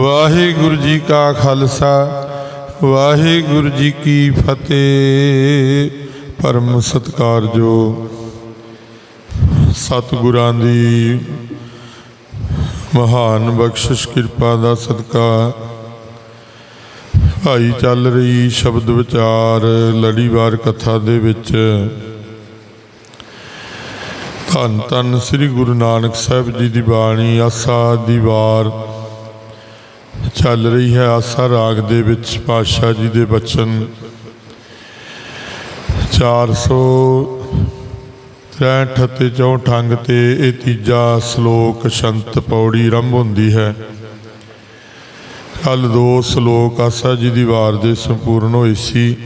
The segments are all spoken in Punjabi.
ਵਾਹਿਗੁਰੂ ਜੀ ਕਾ ਖਾਲਸਾ, ਵਾਹਿਗੁਰੂ ਜੀ ਕੀ ਫਤਿਹ। ਪਰਮ ਸਤਕਾਰਜੋ ਸਤਿਗੁਰਾਂ ਦੀ ਮਹਾਨ ਬਖਸ਼ਿਸ਼, ਕਿਰਪਾ ਦਾ ਸਦਕਾ। ਭਾਈ ਚੱਲ ਰਹੀ ਸ਼ਬਦ ਵਿਚਾਰ, ਲੜੀਵਾਰ ਕਥਾ ਦੇ ਵਿੱਚ। ਧੰਨ ਧੰਨ ਸ੍ਰੀ ਗੁਰੂ ਨਾਨਕ ਸਾਹਿਬ ਜੀ ਦੀ ਬਾਣੀ, ਆਸਾ ਦੀ ਵਾਰ ਚੱਲ ਰਹੀ ਹੈ ਆਸਾ ਰਾਗ ਦੇ ਵਿੱਚ, ਪਾਤਸ਼ਾਹ ਜੀ ਦੇ ਬਚਨ। 463 ਅਤੇ 64 ਅੰਗ ਤੇ ਇਹ ਤੀਜਾ ਸ਼ਲੋਕ ਸ਼ੰਤ ਪੌੜੀ ਆਰੰਭ ਹੁੰਦੀ ਹੈ। ਕੱਲ ਦੋ ਸ਼ਲੋਕ ਆਸਾ ਜੀ ਦੀ ਵਾਰ ਦੇ ਸੰਪੂਰਨ ਹੋਏ ਸੀ।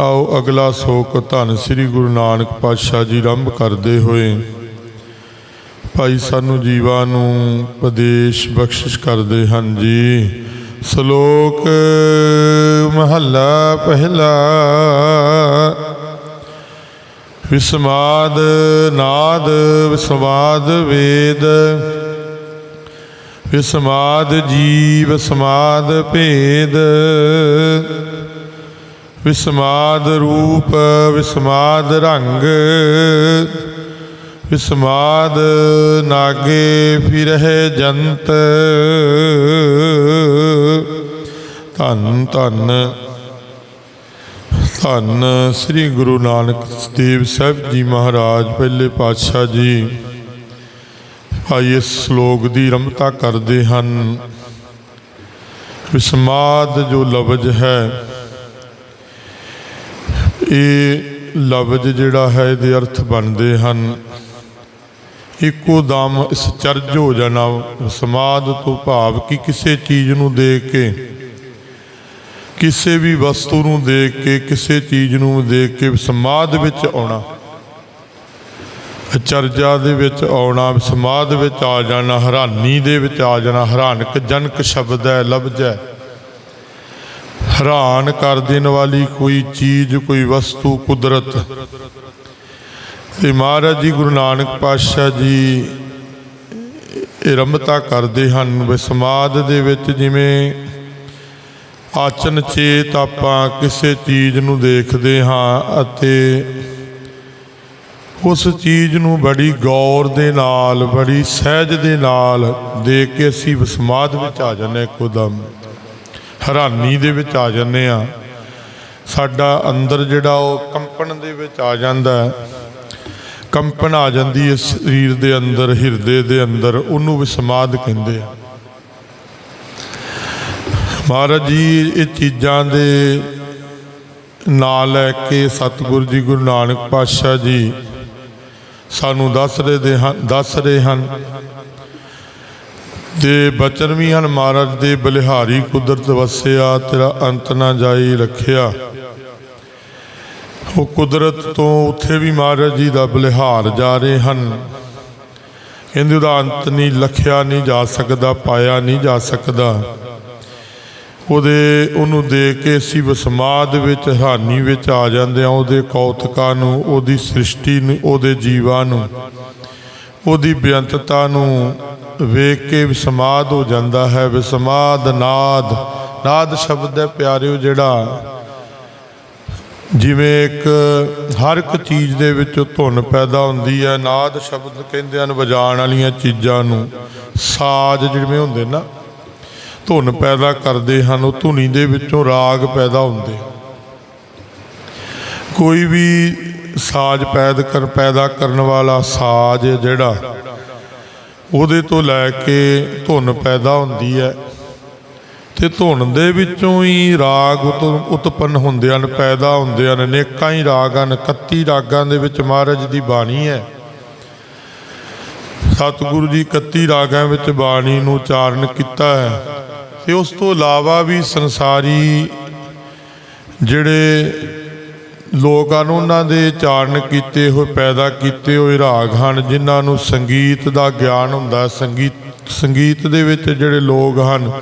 ਆਓ ਅਗਲਾ ਸ਼ਲੋਕ ਧੰਨ ਸ੍ਰੀ ਗੁਰੂ ਨਾਨਕ ਪਾਤਸ਼ਾਹ ਜੀ ਆਰੰਭ ਕਰਦੇ ਹੋਏ। ਭਾਈ ਸਾਨੂੰ ਜੀਵਾਂ ਨੂੰ ਉਪਦੇਸ਼ ਬਖਸ਼ਿਸ਼ ਕਰਦੇ ਹਨ ਜੀ। ਸ਼ਲੋਕ ਮਹੱਲਾ ਪਹਿਲਾ। ਵਿਸਮਾਦ, ਨਾਦ, ਵਿਸਮਾਦ, ਵੇਦ। ਵਿਸਮਾਦ, ਜੀਵ, ਸਮਾਦ, ਭੇਦ। ਵਿਸਮਾਦ, ਰੂਪ, ਵਿਸਮਾਦ, ਰੰਗ। ਵਿਸਮਾਦ ਨਾਗੇ ਫਿਰਹਿ ਜੰਤ। ਧੰਨ ਧੰਨ ਧੰਨ ਸ੍ਰੀ ਗੁਰੂ ਨਾਨਕ ਦੇਵ ਸਾਹਿਬ ਜੀ ਮਹਾਰਾਜ, ਪਹਿਲੇ ਪਾਤਸ਼ਾਹ ਜੀ। ਭਾਈ, ਇਸ ਸ਼ਲੋਕ ਦੀ ਰਮਤਾ ਕਰਦੇ ਹਨ। ਵਿਸਮਾਦ ਜੋ ਲਫ਼ਜ਼ ਹੈ, ਇਹ ਲਫ਼ਜ਼ ਜਿਹੜਾ ਹੈ, ਇਹਦੇ ਅਰਥ ਬਣਦੇ ਹਨ। ਇੱਕੋ ਦਮ ਇਸ ਹੋ ਜਾਣਾ, ਸਮਾਦ ਤੋਂ ਭਾਵ ਕਿ ਕਿਸੇ ਚੀਜ਼ ਨੂੰ ਦੇਖ ਕੇ, ਕਿਸੇ ਵੀ ਵਸਤੂ ਨੂੰ ਦੇਖ ਕੇ, ਕਿਸੇ ਚੀਜ਼ ਨੂੰ ਦੇਖ ਕੇ ਸਮਾਦ ਵਿੱਚ ਆਉਣਾ। ਚਰਜਾ ਦੇ ਵਿੱਚ ਆਉਣਾ, ਸਮਾਦ ਵਿੱਚ ਆ ਜਾਣਾ, ਹੈਰਾਨੀ ਦੇ ਵਿੱਚ ਆ ਜਾਣਾ, ਹੈਰਾਨਕ ਜਨਕ ਸ਼ਬਦ ਹੈ, ਲਫ਼ਜ਼ ਹੈ। ਹੈਰਾਨ ਕਰ ਦੇਣ ਵਾਲੀ ਕੋਈ ਚੀਜ਼, ਕੋਈ ਵਸਤੂ, ਕੁਦਰਤ। ਤੇ ਮਹਾਰਾਜ ਜੀ ਗੁਰੂ ਨਾਨਕ ਪਾਤਸ਼ਾਹ ਜੀ, ਇਹ ਰਮਤਾ ਕਰਦੇ ਹਨ ਵਿਸਮਾਦ ਦੇ ਵਿੱਚ ਜਿਵੇਂ ਆਚਨ ਚੇਤ ਆਪਾਂ ਕਿਸੇ ਚੀਜ਼ ਨੂੰ ਦੇਖਦੇ ਹਾਂ ਅਤੇ ਉਸ ਚੀਜ਼ ਨੂੰ ਬੜੀ ਗੌਰ ਦੇ ਨਾਲ, ਬੜੀ ਸਹਿਜ ਦੇ ਨਾਲ ਦੇਖ ਕੇ ਅਸੀਂ ਵਿਸਮਾਦ ਵਿੱਚ ਆ ਜਾਂਦੇ ਹਾਂ ਇੱਕੋਦਮ। ਹੈਰਾਨੀ ਦੇ ਵਿੱਚ ਆ ਜਾਂਦੇ ਆ ਸਾਡਾ ਅੰਦਰ ਜਿਹੜਾ ਉਹ ਕੰਪਨ ਦੇ ਵਿੱਚ ਆ ਜਾਂਦਾ ਹੈ। ਕੰਪਨ ਆ ਜਾਂਦੀ ਹੈ ਸਰੀਰ ਦੇ ਅੰਦਰ, ਹਿਰਦੇ ਦੇ ਅੰਦਰ, ਉਹਨੂੰ ਵੀ ਕਹਿੰਦੇ ਆ। ਮਹਾਰਾਜ ਜੀ, ਇਹ ਚੀਜ਼ਾਂ ਦੇ ਨਾਂ ਲੈ ਕੇ ਸਤਿਗੁਰੂ ਜੀ, ਗੁਰੂ ਨਾਨਕ ਪਾਤਸ਼ਾਹ ਜੀ ਸਾਨੂੰ ਦੱਸ ਰਹੇ ਦੇ ਹਨ, ਦੱਸ ਰਹੇ ਹਨ। ਤੇ ਬਚਨ ਵੀ ਹਨ ਮਹਾਰਾਜ ਦੇ, ਬਲਿਹਾਰੀ ਕੁਦਰਤ ਵਸਿਆ, ਤੇਰਾ ਅੰਤ ਨਾ ਜਾਈ ਰੱਖਿਆ। ਉਹ ਕੁਦਰਤ ਤੋਂ ਉੱਥੇ ਵੀ ਮਹਾਰਾਜ ਜੀ ਦਾ ਬਲਿਹਾਰ ਜਾ ਰਹੇ ਹਨ। ਇਹਦੇ ਦਾ ਅੰਤ ਨਹੀਂ ਲਖਿਆ ਨਹੀਂ ਜਾ ਸਕਦਾ, ਪਾਇਆ ਨਹੀਂ ਜਾ ਸਕਦਾ। ਉਹਦੇ, ਉਹਨੂੰ ਦੇਖ ਕੇ ਅਸੀਂ ਵਸਮਾਦ ਵਿੱਚ, ਹਾਨੀ ਵਿੱਚ ਆ ਜਾਂਦੇ ਆ ਉਹਦੇ ਕੌਤਕਾਂ ਨੂੰ, ਉਹਦੀ ਸ੍ਰਿਸ਼ਟੀ ਨੂੰ, ਉਹਦੇ ਜੀਵਾਂ ਨੂੰ, ਉਹਦੀ ਬੇਅੰਤਤਾ ਨੂੰ ਵੇਖ ਕੇ ਵਿਸਮਾਦ ਹੋ ਜਾਂਦਾ ਹੈ। ਵਿਸਮਾਦ ਨਾਦ ਨਾਦ ਸ਼ਬਦ ਹੈ ਪਿਆਰਿਓ ਜਿਹੜਾ ਜਿਵੇਂ ਇੱਕ ਹਰ ਇੱਕ ਚੀਜ਼ ਦੇ ਵਿੱਚ ਧੁਨ ਪੈਦਾ ਹੁੰਦੀ ਹੈ, ਨਾਦ ਸ਼ਬਦ ਕਹਿੰਦੇ ਹਨ ਵਜਾਣ ਵਾਲੀਆਂ ਚੀਜ਼ਾਂ ਨੂੰ। ਸਾਜ਼ ਜਿਵੇਂ ਹੁੰਦੇ ਨਾ, ਧੁਨ ਪੈਦਾ ਕਰਦੇ ਹਨ, ਉਹ ਧੁਨੀ ਦੇ ਵਿੱਚੋਂ ਰਾਗ ਪੈਦਾ ਹੁੰਦੇ। ਕੋਈ ਵੀ ਸਾਜ਼ ਪੈਦ ਕਰ, ਪੈਦਾ ਕਰਨ ਵਾਲਾ ਸਾਜ਼ ਜਿਹੜਾ, ਉਹਦੇ ਤੋਂ ਲੈ ਕੇ ਧੁਨ ਪੈਦਾ ਹੁੰਦੀ ਹੈ। ਤੇ ਧੁਨ ਦੇ ਵਿੱਚੋਂ ਹੀ ਰਾਗ ਉਤ- ਉਤਪੰਨ ਹੁੰਦੇ ਹਨ, ਪੈਦਾ ਹੁੰਦੇ ਹਨ। ਅਨੇਕਾਂ ਹੀ ਰਾਗ ਹਨ 31 ਰਾਗਾਂ ਦੇ ਵਿੱਚ ਮਹਾਰਾਜ ਦੀ ਬਾਣੀ ਹੈ। ਸਤਿਗੁਰੂ ਜੀ 31 ਰਾਗਾਂ ਵਿੱਚ ਬਾਣੀ ਨੂੰ ਉਚਾਰਨ ਕੀਤਾ ਹੈ। ਤੇ ਉਸ ਤੋਂ ਇਲਾਵਾ ਵੀ ਸੰਸਾਰੀ ਜਿਹੜੇ ਲੋਕ ਹਨ, ਉਹਨਾਂ ਦੇ ਚਾਰਨ ਕੀਤੇ ਹੋਏ, ਪੈਦਾ ਕੀਤੇ ਹੋਏ ਰਾਗ ਹਨ, ਜਿਨ੍ਹਾਂ ਨੂੰ ਸੰਗੀਤ ਦਾ ਗਿਆਨ ਹੁੰਦਾ ਸੰਗੀਤ ਸੰਗੀਤ ਦੇ ਵਿੱਚ ਜਿਹੜੇ ਲੋਕ ਹਨ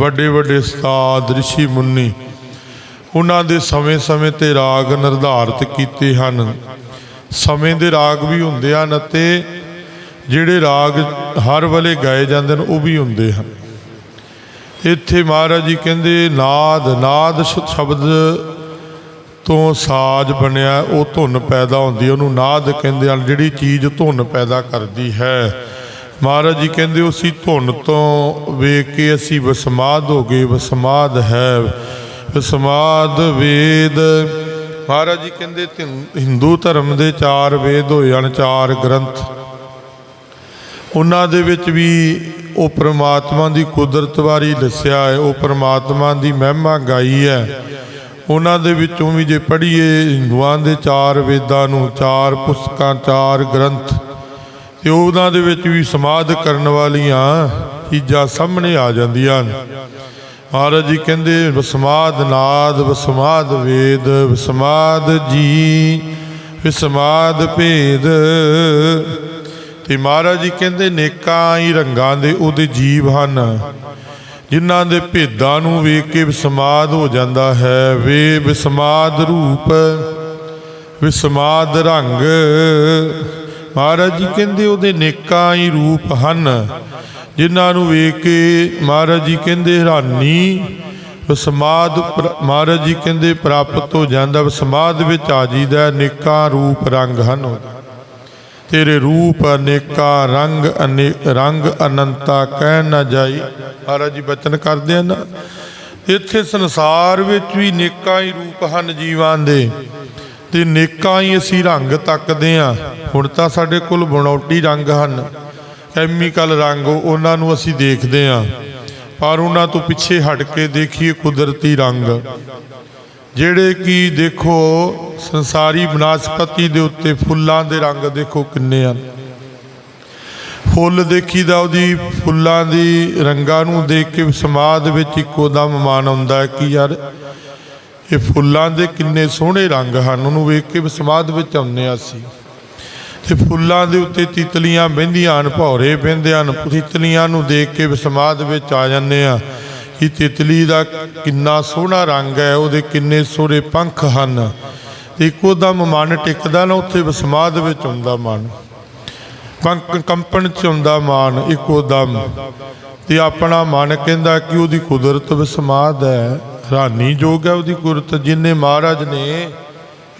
ਵੱਡੇ ਵੱਡੇ ਉਸਤਾਦ ਰਿਸ਼ੀ ਮੁੰਨੀ ਉਹਨਾਂ ਦੇ ਸਮੇਂ-ਸਮੇਂ ਤੇ ਰਾਗ ਨਿਰਧਾਰਤ ਕੀਤੇ ਹਨ। ਸਮੇਂ ਦੇ ਰਾਗ ਵੀ ਹੁੰਦੇ ਹਨ ਅਤੇ ਜਿਹੜੇ ਰਾਗ ਹਰ ਵੇਲੇ ਗਾਏ ਜਾਂਦੇ ਨੇ ਉਹ ਵੀ ਹੁੰਦੇ ਹਨ। ਇੱਥੇ ਮਹਾਰਾਜ ਜੀ ਕਹਿੰਦੇ ਨਾਦ ਨਾਦ ਸ਼ਬਦ ਤੋਂ ਸਾਜ਼ ਬਣਿਆ ਉਹ ਧੁਨ ਪੈਦਾ ਹੁੰਦੀ ਹੈ, ਉਹਨੂੰ ਨਾਦ ਕਹਿੰਦੇ ਹਨ ਜਿਹੜੀ ਚੀਜ਼ ਧੁਨ ਪੈਦਾ ਕਰਦੀ ਹੈ। ਮਹਾਰਾਜ ਜੀ ਕਹਿੰਦੇ, ਉਸੀ ਧੁਨ ਤੋਂ ਵੇਖ ਕੇ ਅਸੀਂ ਵਸਮਾਦ ਹੋ ਗਏ, ਵਸਮਾਦ ਹੈ, ਵਸਮਾਦ ਵੇਦ। ਮਹਾਰਾਜ ਜੀ ਕਹਿੰਦੇ ਤਿੰਨ- ਹਿੰਦੂ ਧਰਮ ਦੇ ਚਾਰ ਵੇਦ ਹੋਏ ਹਨ, ਚਾਰ ਗ੍ਰੰਥ। ਉਹਨਾਂ ਦੇ ਵਿੱਚ ਵੀ ਉਹ ਪ੍ਰਮਾਤਮਾ ਦੀ ਕੁਦਰਤ ਬਾਰੇ ਦੱਸਿਆ ਹੈ, ਉਹ ਪ੍ਰਮਾਤਮਾ ਦੀ ਮਹਿਮਾ ਗਾਈ ਹੈ। ਉਹਨਾਂ ਦੇ ਵਿੱਚੋਂ ਵੀ ਜੇ ਪੜ੍ਹੀਏ, ਹਿੰਦੂਆਂ ਦੇ ਚਾਰ ਵੇਦਾਂ ਨੂੰ, ਚਾਰ ਪੁਸਤਕਾਂ, ਚਾਰ ਗ੍ਰੰਥ ਤੇ ਉਹਨਾਂ ਦੇ ਵਿੱਚ ਵੀ ਸਮਾਧ ਕਰਨ ਵਾਲੀਆਂ ਚੀਜ਼ਾਂ ਸਾਹਮਣੇ ਆ ਜਾਂਦੀਆਂ ਹਨ। ਮਹਾਰਾਜ ਜੀ ਕਹਿੰਦੇ, ਵਸਮਾਦ ਨਾਦ, ਵਸਮਾਦ ਵੇਦ, ਵਸਮਾਦ ਜੀ, ਵਿਸਮਾਦ ਭੇਦ। ਤੇ ਮਹਾਰਾਜ ਜੀ ਕਹਿੰਦੇ, ਨੇਕਾਂ ਹੀ ਰੰਗਾਂ ਦੇ ਉਹਦੇ ਜੀਵ ਹਨ, ਜਿਨ੍ਹਾਂ ਦੇ ਭੇਦਾਂ ਨੂੰ ਵੇਖ ਕੇ ਵਿਸਮਾਦ ਹੋ ਜਾਂਦਾ ਹੈ। ਵੇ ਵਿਸਮਾਦ ਰੂਪ, ਵਿਸਮਾਦ ਰੰਗ ਮਹਾਰਾਜ ਜੀ ਕਹਿੰਦੇ ਉਹਦੇ ਨੇਕਾਂ ਹੀ ਰੂਪ ਹਨ। ਜਿਨ੍ਹਾਂ ਨੂੰ ਵੇਖ ਕੇ ਮਹਾਰਾਜ ਜੀ ਕਹਿੰਦੇ ਹੈਰਾਨੀ, ਵਿਸਮਾਦ ਮਹਾਰਾਜ ਜੀ ਕਹਿੰਦੇ ਪ੍ਰਾਪਤ ਹੋ ਜਾਂਦਾ, ਵਿਸਮਾਦ ਵਿੱਚ ਆ ਜੀਦਾ ਨੇਕਾਂ ਰੂਪ ਰੰਗ ਹਨ ਉਹਦੇ। ਤੇਰੇ ਰੂਪ ਅਨੇਕਾਂ, ਰੰਗ ਅਨੇ, ਰੰਗ ਅਨੰਤਾ, ਕਹਿ ਨਾ ਜਾਈ। ਮਹਾਰਾਜ ਜੀ ਬਚਨ ਕਰਦੇ ਹਨ। ਇੱਥੇ ਸੰਸਾਰ ਵਿੱਚ ਵੀ ਨੇਕਾਂ ਹੀ ਰੂਪ ਹਨ ਜੀਵਾਂ ਦੇ। ਤੇ ਨੇਕਾਂ ਹੀ ਅਸੀਂ ਰੰਗ ਤੱਕਦੇ ਆ ਹੁਣ ਤਾਂ ਸਾਡੇ ਕੋਲ ਬਣਾਉਟੀ ਰੰਗ ਹਨ। ਕੈਮੀਕਲ ਰੰਗ ਉਹਨਾਂ ਨੂੰ ਅਸੀਂ ਦੇਖਦੇ ਆ ਪਰ ਉਹਨਾਂ ਤੋਂ ਪਿੱਛੇ ਹਟ ਕੇ ਦੇਖੀਏ ਕੁਦਰਤੀ ਰੰਗ। ਜਿਹੜੇ ਕਿ ਦੇਖੋ, ਸੰਸਾਰੀ ਬਨਸਪਤੀ ਦੇ ਉੱਤੇ ਫੁੱਲਾਂ ਦੇ ਰੰਗ ਦੇਖੋ ਕਿੰਨੇ ਹਨ। ਫੁੱਲ ਦੇਖੀਦਾ ਉਹਦੀ ਫੁੱਲਾਂ ਦੀ ਰੰਗਾਂ ਨੂੰ ਦੇਖ ਕੇ ਸਮਾਦ ਵਿੱਚ ਇੱਕੋ ਦਮ ਮਨ ਆਉਂਦਾ ਕਿ ਯਾਰ ਇਹ ਫੁੱਲਾਂ ਦੇ ਕਿੰਨੇ ਸੋਹਣੇ ਰੰਗ ਹਨ, ਉਹਨੂੰ ਵੇਖ ਕੇ ਸਮਾਦ ਵਿੱਚ ਆਉਂਦੇ ਹਾਂ ਅਸੀਂ। ਤੇ ਫੁੱਲਾਂ ਦੇ ਉੱਤੇ ਤਿਤਲੀਆਂ ਬਹਿੰਦੀਆਂ ਹਨ, ਭੌਰੇ ਬਹਿੰਦੇ ਹਨ ਤਿਤਲੀਆਂ ਨੂੰ ਦੇਖ ਕੇ ਸਮਾਦ ਵਿੱਚ ਆ ਜਾਂਦੇ ਆ ਕਿ ਤਿਤਲੀ ਦਾ ਕਿੰਨਾ ਸੋਹਣਾ ਰੰਗ ਹੈ, ਉਹਦੇ ਕਿੰਨੇ ਸੋਹਣੇ ਪੰਖ ਹਨ। ਇੱਕੋ ਦਮ ਮਨ ਟਿਕਦਾ ਨਾ, ਉੱਥੇ ਸਮਾਦ ਵਿੱਚ ਹੁੰਦਾ ਮਨ। ਪੰਖ ਕੰਪਨ ਚ ਹੁੰਦਾ ਮਨ, ਇੱਕੋ ਦਮ ਤੇ ਆਪਣਾ ਮਨ ਕਹਿੰਦਾ ਕਿ ਉਹਦੀ ਕੁਦਰਤ ਵਿਸਮਾਦ ਹੈ। ਹੈਰਾਨੀ ਜੋਗ ਹੈ ਉਹਦੀ ਕੁਦਰਤ, ਜਿਨੇ ਮਹਾਰਾਜ ਨੇ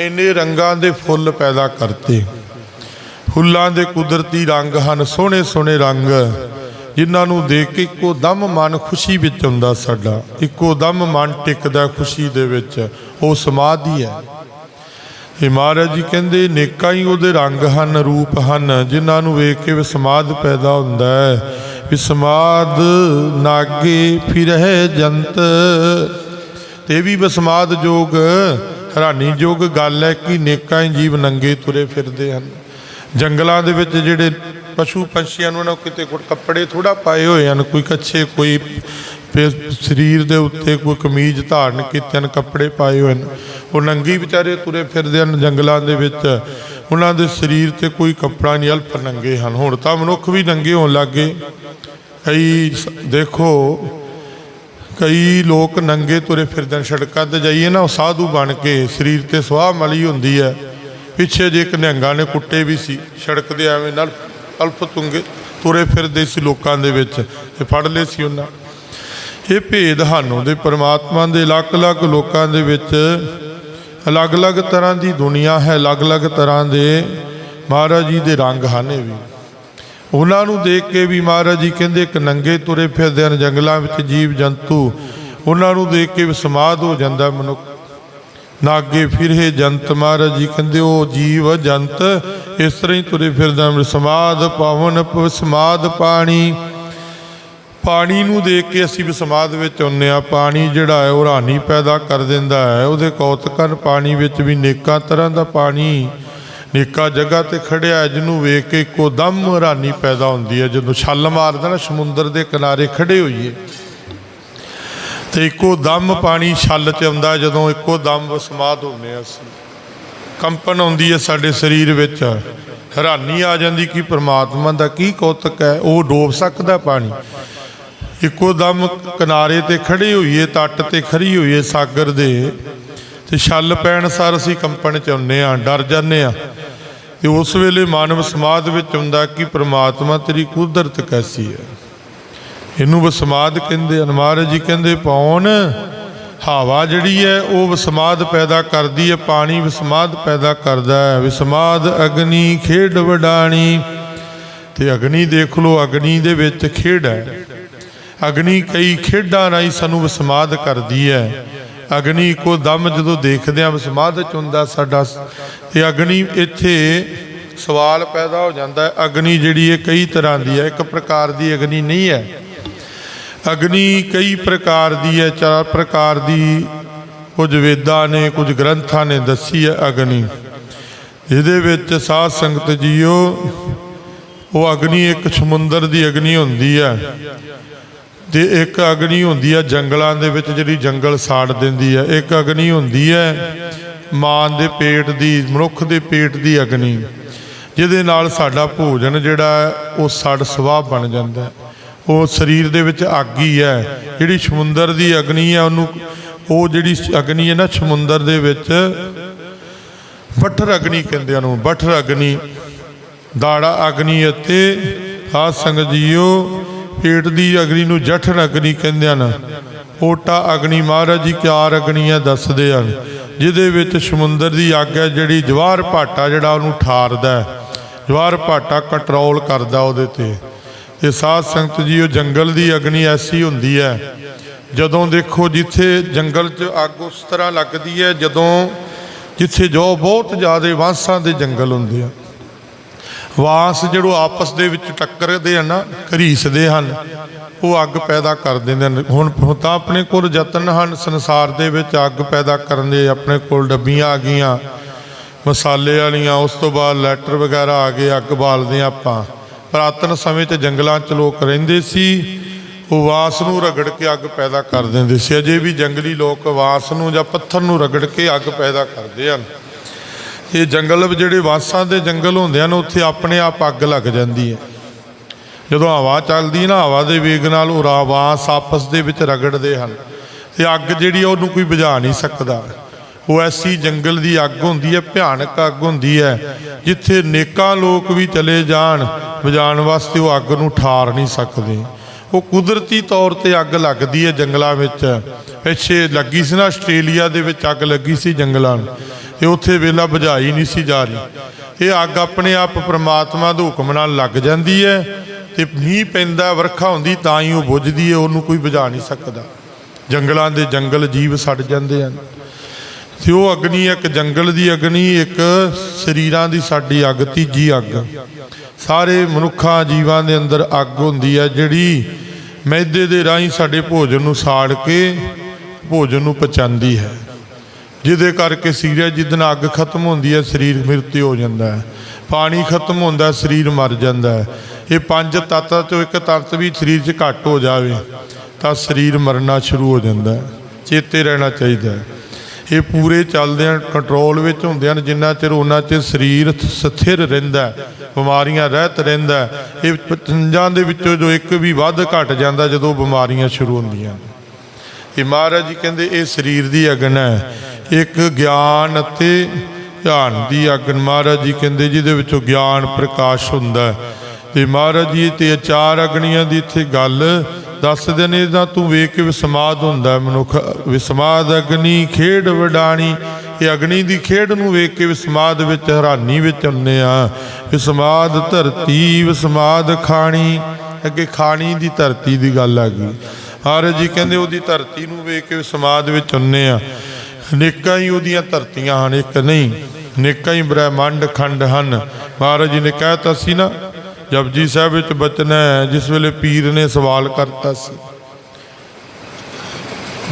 ਇੰਨੇ ਰੰਗਾਂ ਦੇ ਫੁੱਲ ਪੈਦਾ ਕਰਤੇ। ਫੁੱਲਾਂ ਦੇ ਕੁਦਰਤੀ ਰੰਗ ਹਨ ਸੋਹਣੇ ਸੋਹਣੇ ਰੰਗ, ਜਿਨ੍ਹਾਂ ਨੂੰ ਦੇਖ ਕੇ ਇੱਕੋ ਦਮ ਮਨ ਖੁਸ਼ੀ ਵਿੱਚ ਆਉਂਦਾ ਸਾਡਾ। ਇੱਕੋ ਦਮ ਮਨ ਟਿਕਦਾ ਖੁਸ਼ੀ ਦੇ ਵਿੱਚ, ਉਹ ਸਮਾਧੀ ਹੈ। ਇਹ ਮਹਾਰਾਜ ਜੀ ਕਹਿੰਦੇ, ਨੇਕਾਂ ਹੀ ਉਹਦੇ ਰੰਗ ਹਨ, ਰੂਪ ਹਨ, ਜਿਨ੍ਹਾਂ ਨੂੰ ਵੇਖ ਕੇ ਵਿਸਮਾਦ ਪੈਦਾ ਹੁੰਦਾ ਹੈ। ਵਿਸਮਾਦ ਨਾਗੇ ਫਿਰਹਿ ਜੰਤ ਤੇ ਇਹ ਵੀ ਵਿਸਮਾਦ ਜੋਗ, ਹੈਰਾਨੀ ਜੋਗ ਗੱਲ ਹੈ ਕਿ ਨੇਕਾਂ ਹੀ ਜੀਵ ਨੰਗੇ ਤੁਰੇ ਫਿਰਦੇ ਹਨ। ਜੰਗਲਾਂ ਦੇ ਵਿੱਚ ਜਿਹੜੇ ਪਸ਼ੂ ਪੰਛੀਆਂ ਨੂੰ ਨਾ ਕਿਤੇ ਕੋਈ ਕੱਪੜੇ ਥੋੜਾ ਪਾਏ ਹੋਏ ਹਨ, ਕੋਈ ਕੱਚੇ ਕੋਈ ਸਰੀਰ ਦੇ ਉੱਤੇ ਕੋਈ ਕਮੀਜ਼ ਧਾਰਨ ਕੀਤੇ ਹਨ, ਕੱਪੜੇ ਪਾਏ ਹੋਏ ਹਨ। ਉਹ ਨੰਗੀ ਵਿਚਾਰੇ ਤੁਰੇ ਫਿਰਦੇ ਹਨ ਜੰਗਲਾਂ ਦੇ ਵਿੱਚ। ਉਹਨਾਂ ਦੇ ਸਰੀਰ ਤੇ ਕੋਈ ਕੱਪੜਾ ਨਹੀਂ, ਅਲਪ ਨੰਗੇ ਹਨ। ਹੁਣ ਤਾਂ ਮਨੁੱਖ ਵੀ ਨੰਗੇ ਹੋਣ ਲੱਗੇ ਕਈ ਸ- ਦੇਖੋ ਕਈ ਲੋਕ ਨੰਗੇ ਤੁਰੇ ਫਿਰਦੇ ਹਨ ਸੜਕਾਂ ਤੇ ਜਾਈਏ ਨਾ, ਉਹ ਸਾਧੂ ਬਣ ਕੇ ਸਰੀਰ ਤੇ ਸੁਆਹ ਮਲੀ ਹੁੰਦੀ ਹੈ। ਪਿੱਛੇ ਜੇ ਇੱਕ ਨਿਹੰਗਾਂ ਨੇ ਕੁੱਟੇ ਵੀ ਸੀ, ਸੜਕ ਦੇ ਐਵੇਂ ਨਾਲ ਅਲਫ ਤੁੰਗੇ ਤੁਰੇ ਫਿਰਦੇ ਸੀ ਲੋਕਾਂ ਦੇ ਵਿੱਚ ਤੇ ਫੜ ਲਏ ਸੀ ਉਹਨਾਂ। ਇਹ ਭੇਦ ਹਨ ਦੇ ਪਰਮਾਤਮਾ ਦੇ ਅਲੱਗ-ਅਲੱਗ ਲੋਕਾਂ ਦੇ ਵਿੱਚ ਅਲੱਗ-ਅਲੱਗ ਤਰ੍ਹਾਂ ਦੀ ਦੁਨੀਆ ਹੈ ਅਲੱਗ-ਅਲੱਗ ਤਰ੍ਹਾਂ ਦੇ ਮਹਾਰਾਜ ਜੀ ਦੇ ਰੰਗ ਹਨ ਇਹ ਵੀ। ਉਹਨਾਂ ਨੂੰ ਦੇਖ ਕੇ ਵੀ ਮਹਾਰਾਜ ਜੀ ਕਹਿੰਦੇ ਇੱਕ ਨੰਗੇ ਤੁਰੇ ਫਿਰਦੇ ਹਨ, ਜੰਗਲਾਂ ਵਿੱਚ ਜੀਵ ਜੰਤੂ। ਉਹਨਾਂ ਨੂੰ ਦੇਖ ਕੇ ਵੀ ਹੋ ਜਾਂਦਾ ਮਨੁੱਖ। ਨਾਗੇ ਫਿਰੇ ਜੰਤ, ਮਹਾਰਾਜ ਜੀ ਕਹਿੰਦੇ ਉਹ ਜੀਵ ਜੰਤ, ਇਸ ਤਰ੍ਹਾਂ ਹੀ ਤੁਰੇ ਫਿਰਦਾ ਹਨ। ਸਮਾਧ ਪਾਵਨ ਸਮਾਧ ਪਾਣੀ। ਪਾਣੀ ਨੂੰ ਦੇਖ ਕੇ ਅਸੀਂ ਵੀ ਸਮਾਧ ਵਿੱਚ ਆਉਂਦੇ ਆ ਪਾਣੀ ਜਿਹੜਾ ਹੈ ਉਹ ਰਾਨੀ ਪੈਦਾ ਕਰ ਦਿੰਦਾ ਹੈ। ਉਹਦੇ ਕੌਤਕਨ ਪਾਣੀ ਵਿੱਚ ਵੀ ਨੇਕਾਂ ਤਰ੍ਹਾਂ ਦਾ ਪਾਣੀ ਨੇਕਾ ਜਗ੍ਹਾ ਤੇ ਖੜਿਆ ਜਿਹਨੂੰ ਵੇਖ ਕੇ ਇੱਕੋ ਦਮ ਹੈਰਾਨੀ ਪੈਦਾ ਹੁੰਦੀ ਹੈ ਜਦੋਂ ਛੱਲ ਮਾਰਦਾ ਨਾ, ਸਮੁੰਦਰ ਦੇ ਕਿਨਾਰੇ ਖੜੇ ਹੋਈਏ। ਤੇ ਇੱਕੋ ਦਮ ਪਾਣੀ ਛੱਲ ਚ ਆਉਂਦਾ ਜਦੋਂ ਇੱਕੋ ਦਮ ਸਮਾਧ ਹੁੰਦੇ ਹਾਂ ਅਸੀਂ। ਕੰਪਨ ਆਉਂਦੀ ਹੈ ਸਾਡੇ ਸਰੀਰ ਵਿੱਚ। ਹੈਰਾਨੀ ਆ ਜਾਂਦੀ ਕਿ ਪ੍ਰਮਾਤਮਾ ਦਾ ਕੀ ਕੌਤਕ ਹੈ, ਉਹ ਡੋਬ ਸਕਦਾ ਪਾਣੀ। ਇੱਕੋ ਦਮ ਕਿਨਾਰੇ ਤੇ ਖੜੀ ਹੋਈਏ, ਤੱਟ ਤੇ ਖੜੀ ਹੋਈਏ, ਸਾਗਰ ਦੇ ਤੇ ਛੱਲ ਪੈਣ ਸਾਰ ਅਸੀਂ ਕੰਪਨ ਚ ਆਉਂਦੇ ਆ ਡਰ ਜਾਂਦੇ ਆ ਤੇ ਉਸ ਵੇਲੇ ਮਾਨਵ ਸਮਾਧ ਵਿੱਚ ਹੁੰਦਾ ਕਿ ਪ੍ਰਮਾਤਮਾ ਤੇਰੀ ਕੁਦਰਤ ਕੈਸੀ ਹੈ। ਇਹਨੂੰ ਵਸਮਾਦ ਕਹਿੰਦੇ ਹਨ ਮਹਾਰਾਜ ਜੀ ਕਹਿੰਦੇ, ਪੌਣ ਹਵਾ ਜਿਹੜੀ ਹੈ, ਉਹ ਵਸਮਾਦ ਪੈਦਾ ਕਰਦੀ ਹੈ, ਪਾਣੀ ਵਸਮਾਦ ਪੈਦਾ ਕਰਦਾ ਹੈ। ਵਸਮਾਦ ਅਗਨੀ ਖੇਡ ਵਡਾਣੀ। ਤੇ ਅਗਨੀ ਦੇਖ ਲਓ, ਅਗਨੀ ਦੇ ਵਿੱਚ ਖੇਡ ਹੈ। ਅਗਨੀ ਕਈ ਖੇਡਾਂ ਰਾਹੀਂ ਸਾਨੂੰ ਵਸਮਾਦ ਕਰਦੀ ਹੈ। ਅਗਨੀ ਕੋ ਦਮ ਜਦੋਂ ਦੇਖਦੇ ਆ ਸਮਾਧ ਚ ਹੁੰਦਾ ਸਾਡਾ, ਇਹ ਅਗਨੀ ਇੱਥੇ ਸਵਾਲ ਪੈਦਾ ਹੋ ਜਾਂਦਾ ਹੈ। ਅਗਨੀ ਜਿਹੜੀ ਹੈ ਕਈ ਤਰ੍ਹਾਂ ਦੀ ਹੈ, ਇੱਕ ਪ੍ਰਕਾਰ ਦੀ ਅਗਨੀ ਨਹੀਂ ਹੈ। ਅਗਨੀ ਕਈ ਪ੍ਰਕਾਰ ਦੀ ਹੈ, ਚਾਰ ਪ੍ਰਕਾਰ ਦੀ ਕੁਝ ਵੇਦਾਂ ਨੇ, ਕੁਝ ਗ੍ਰੰਥਾਂ ਨੇ ਦੱਸੀ ਹੈ ਅਗਨੀ। ਇਹਦੇ ਵਿੱਚ ਸਾਧ ਸੰਗਤ ਜੀਓ, ਉਹ ਅਗਨੀ ਇੱਕ ਸਮੁੰਦਰ ਦੀ ਅਗਨੀ ਹੁੰਦੀ ਹੈ। ਤੇ ਇੱਕ ਅਗਨੀ ਹੁੰਦੀ ਹੈ ਜੰਗਲਾਂ ਦੇ ਵਿੱਚ ਜਿਹੜੀ ਜੰਗਲ ਸਾੜ ਦਿੰਦੀ ਹੈ ਇੱਕ ਅਗਨੀ ਹੁੰਦੀ ਹੈ ਮਾਂ ਦੇ ਪੇਟ ਦੀ, ਮਨੁੱਖ ਦੇ ਪੇਟ ਦੀ ਅਗਨੀ। ਜਿਹਦੇ ਨਾਲ ਸਾਡਾ ਭੋਜਨ ਜਿਹੜਾ ਹੈ ਉਹ ਸੜ ਸਵਾਹ ਬਣ ਜਾਂਦਾ। ਹੈ ਉਹ ਸਰੀਰ ਦੇ ਵਿੱਚ ਅੱਗ ਹੀ ਹੈ ਜਿਹੜੀ ਸਮੁੰਦਰ ਦੀ ਅਗਨੀ ਹੈ ਉਹਨੂੰ ਉਹ ਜਿਹੜੀ ਅਗਨੀ ਹੈ ਨਾ ਸਮੁੰਦਰ ਦੇ ਵਿੱਚ ਬੱਠਰ ਅਗਨੀ ਕਹਿੰਦੇ ਉਹਨੂੰ, ਬੱਠਰ ਅਗਨੀ। ਦਾੜਾ ਅਗਨੀ ਅਤੇ ਆ ਸੰਗ ਜੀਓ ਪੇਟ ਦੀ ਅਗਨੀ ਨੂੰ ਜਠਰ ਅਗਨੀ ਕਹਿੰਦੇ ਹਨ। ਓਟਾ ਅਗਨੀ ਮਹਾਰਾਜ ਜੀ ਚਾਰ ਅਗਨੀਆਂ ਦੱਸਦੇ ਹਨ। ਜਿਹਦੇ ਵਿੱਚ ਸਮੁੰਦਰ ਦੀ ਅੱਗ ਹੈ, ਜਿਹੜੀ ਜਵਾਰ ਭਾਟਾ ਜਿਹੜਾ ਉਹਨੂੰ ਠਾਰਦਾ ਹੈ। ਜਵਾਰ ਭਾਟਾ ਕੰਟਰੋਲ ਕਰਦਾ ਉਹਦੇ ਤੇ। ਇਹ ਸਾਧ ਸੰਗਤ ਜੀ, ਉਹ ਜੰਗਲ ਦੀ ਅਗਨੀ ਐਸੀ ਹੁੰਦੀ ਹੈ, ਜਦੋਂ ਦੇਖੋ ਜਿੱਥੇ ਜੰਗਲ 'ਚ ਅੱਗ ਉਸ ਤਰ੍ਹਾਂ ਲੱਗਦੀ ਹੈ, ਜਦੋਂ ਜਿੱਥੇ ਜੋ ਬਹੁਤ ਜ਼ਿਆਦਾ ਵਾਂਸਾਂ ਦੇ ਜੰਗਲ ਹੁੰਦੇ ਆ। ਵਾਂਸ ਜਿਹੜੋ ਆਪਸ ਦੇ ਵਿੱਚ ਟੱਕਰਦੇ ਹਨ ਨਾ ਘਰੀਸਦੇ ਹਨ, ਉਹ ਅੱਗ ਪੈਦਾ ਕਰ ਦਿੰਦੇ ਹਨ। ਹੁਣ ਤਾਂ ਆਪਣੇ ਕੋਲ ਯਤਨ ਹਨ, ਸੰਸਾਰ ਦੇ ਵਿੱਚ ਅੱਗ ਪੈਦਾ ਕਰਨ ਦੇ, ਆਪਣੇ ਕੋਲ ਡੱਬੀਆਂ ਆ ਗਈਆਂ, ਮਸਾਲੇ ਵਾਲੀਆਂ, ਉਸ ਤੋਂ ਬਾਅਦ ਲੈਟਰ ਵਗੈਰਾ ਆ ਗਏ, ਅੱਗ ਬਾਲਦੇ ਹਾਂ ਆਪਾਂ। ਪੁਰਾਤਨ ਸਮੇਂ 'ਚ ਜੰਗਲਾਂ 'ਚ ਲੋਕ ਰਹਿੰਦੇ ਸੀ, ਉਹ ਵਾਸ ਨੂੰ ਰਗੜ ਕੇ ਅੱਗ ਪੈਦਾ ਕਰ ਦਿੰਦੇ ਸੀ। ਅਜੇ ਵੀ ਜੰਗਲੀ ਲੋਕ ਵਾਸ ਨੂੰ ਜਾਂ ਪੱਥਰ ਨੂੰ ਰਗੜ ਕੇ ਅੱਗ ਪੈਦਾ ਕਰਦੇ ਹਨ। ਇਹ ਜੰਗਲ ਜਿਹੜੇ ਵਾਸਾਂ ਦੇ ਜੰਗਲ ਹੁੰਦੇ ਹਨ, ਉੱਥੇ ਆਪਣੇ ਆਪ ਅੱਗ ਲੱਗ ਜਾਂਦੀ ਹੈ। ਜਦੋਂ ਹਵਾ ਚੱਲਦੀ ਨਾ, ਹਵਾ ਦੇ ਵੇਗ ਨਾਲ ਉਹ ਰਾ- ਆਪਸ ਦੇ ਵਿੱਚ ਰਗੜਦੇ ਹਨ। ਤੇ ਅੱਗ ਜਿਹੜੀ ਆ, ਉਹਨੂੰ ਕੋਈ ਬੁਝਾ ਨਹੀਂ ਸਕਦਾ। ਉਹ ਐਸੀ ਜੰਗਲ ਦੀ ਅੱਗ ਹੁੰਦੀ ਹੈ, ਭਿਆਨਕ ਅੱਗ ਹੁੰਦੀ ਹੈ, ਜਿੱਥੇ ਨੇਕਾਂ ਲੋਕ ਵੀ ਚਲੇ ਜਾਣ, ਬੁਝਾਉਣ ਵਾਸਤੇ ਉਹ ਅੱਗ ਨੂੰ ਠਾਰ ਨਹੀਂ ਸਕਦੇ। ਉਹ ਕੁਦਰਤੀ ਤੌਰ ਤੇ ਅੱਗ ਲੱਗਦੀ ਹੈ ਜੰਗਲਾਂ ਵਿੱਚ। ਪਿੱਛੇ ਲੱਗੀ ਸੀ ਨਾ, ਆਸਟ੍ਰੇਲੀਆ ਦੇ ਵਿੱਚ ਅੱਗ ਲੱਗੀ ਸੀ ਜੰਗਲਾਂ ਨੂੰ। ਇਹ ਉੱਥੇ ਵੇਲਾ ਬੁਝਾਈ ਨਹੀਂ ਸੀ ਜਾ ਰਹੀ। ਇਹ ਅੱਗ ਆਪਣੇ ਆਪ ਪ੍ਰਮਾਤਮਾ ਦੇ ਹੁਕਮ ਨਾਲ ਲੱਗ ਜਾਂਦੀ ਹੈ ਤੇ ਮੀਂਹ ਪੈਂਦਾ, ਵਰਖਾ ਹੁੰਦੀ ਤਾਂ ਹੀ ਉਹ ਬੁਝਦੀ ਹੈ, ਉਹਨੂੰ ਕੋਈ ਬੁਝਾ ਨਹੀਂ ਸਕਦਾ। ਜੰਗਲਾਂ ਦੇ ਜੰਗਲ ਜੀਵ ਸੜ ਜਾਂਦੇ ਹਨ। ਤੇ ਉਹ ਅਗਨੀ ਇੱਕ ਜੰਗਲ ਦੀ ਅਗਨੀ, ਇੱਕ ਸਰੀਰਾਂ ਦੀ ਸਾਡੀ ਅੱਗ, ਤੀਜੀ ਅੱਗ। ਸਾਰੇ ਮਨੁੱਖਾਂ ਜੀਵਾਂ ਦੇ ਅੰਦਰ ਅੱਗ ਹੁੰਦੀ ਹੈ, ਜਿਹੜੀ ਮੈਦੇ ਦੇ ਰਾਹੀਂ ਸਾਡੇ ਭੋਜਨ ਨੂੰ ਸਾੜ ਕੇ ਭੋਜਨ ਨੂੰ ਪਚਾਉਂਦੀ ਹੈ। ਜਿਹਦੇ ਕਰਕੇ ਸੀਰਿਆ ਜਿੱਦਣ ਅੱਗ ਖਤਮ ਹੁੰਦੀ ਹੈ, ਸਰੀਰ ਮਿਰਤੀ ਹੋ ਜਾਂਦਾ ਹੈ। ਪਾਣੀ ਖਤਮ ਹੁੰਦਾ ਸਰੀਰ ਮਰ ਜਾਂਦਾ ਹੈ। ਇਹ ਪੰਜ ਤੱਤਾਂ ਚੋਂ ਇੱਕ ਤੱਤ ਵੀ ਸਰੀਰ 'ਚ ਘੱਟ ਹੋ ਜਾਵੇ, ਤਾਂ ਸਰੀਰ ਮਰਨਾ ਸ਼ੁਰੂ ਹੋ ਜਾਂਦਾ ਹੈ। ਚੇਤੇ ਰਹਿਣਾ ਚਾਹੀਦਾ ਹੈ। ਇਹ ਪੂਰੇ ਚੱਲਦਿਆਂ ਕੰਟਰੋਲ ਵਿੱਚ ਹੁੰਦੇ ਹਨ, ਜਿੰਨਾ ਚਿਰ ਉਹਨਾਂ 'ਚ ਸਰੀਰ ਸਥਿਰ ਰਹਿੰਦਾ ਬਿਮਾਰੀਆਂ ਰਹਿਤ ਰਹਿੰਦਾ ਇਹ ਪੰਜਾਂ ਦੇ ਵਿੱਚੋਂ ਜੋ ਇੱਕ ਵੀ ਵੱਧ ਘਟ ਜਾਂਦਾ, ਜਦੋਂ ਬਿਮਾਰੀਆਂ ਸ਼ੁਰੂ ਹੁੰਦੀਆਂ ਨੇ। ਇਹ ਮਹਾਰਾਜ ਜੀ ਕਹਿੰਦੇ, ਇਹ ਸਰੀਰ ਦੀ ਅਗਨ ਹੈ। ਇੱਕ ਗਿਆਨ ਅਤੇ ਧਿਆਨ ਦੀ ਅਗਨ ਮਹਾਰਾਜ ਜੀ ਕਹਿੰਦੇ ਜਿਹਦੇ ਵਿੱਚੋਂ ਗਿਆਨ ਪ੍ਰਕਾਸ਼ ਹੁੰਦਾ ਹੈ। ਤੇ ਮਹਾਰਾਜ ਜੀ, ਤੇ ਚਾਰ ਅਗਨੀਆਂ ਦੀ ਇੱਥੇ ਗੱਲ ਦੱਸਦੇ ਨੇ, ਤਾਂ ਤੂੰ ਵੇਖ ਕੇ ਵਿਸਮਾਦ ਹੁੰਦਾ ਮਨੁੱਖ। ਵਿਸਮਾਦ ਅਗਨੀ, ਖੇਡ ਵਡਾਣੀ। ਇਹ ਅਗਨੀ ਦੀ ਖੇਡ ਨੂੰ ਵੇਖ ਕੇ ਵਿਸਮਾਦ ਵਿੱਚ, ਹੈਰਾਨੀ ਵਿੱਚ ਹੁੰਨੇ ਆ। ਵਿਸਮਾਦ ਧਰਤੀ, ਵਿਸਮਾਦ ਖਾਣੀ। ਅੱਗੇ ਖਾਣੀ ਦੀ ਧਰਤੀ ਦੀ ਗੱਲ ਆ ਗਈ। ਮਹਾਰਾਜ ਜੀ ਕਹਿੰਦੇ ਉਹਦੀ ਧਰਤੀ ਨੂੰ ਵੇਖ ਕੇ ਵਿਸਮਾਦ ਵਿੱਚ ਹੁੰਨੇ ਆ। ਅਨੇਕਾਂ ਹੀ ਉਹਦੀਆਂ ਧਰਤੀਆਂ ਹਨ, ਇੱਕ ਨਹੀਂ ਅਨੇਕਾਂ ਹੀ ਬ੍ਰਹਿਮੰਡ ਖੰਡ ਹਨ। ਮਹਾਰਾਜ ਜੀ ਨੇ ਕਹਿਤਾ ਸੀ ਨਾ, ਜਪਜੀ ਸਾਹਿਬ ਵਿੱਚ ਬਚਨ ਹੈ, ਜਿਸ ਵੇਲੇ ਪੀਰ ਨੇ ਸਵਾਲ ਕਰਤਾ ਸੀ।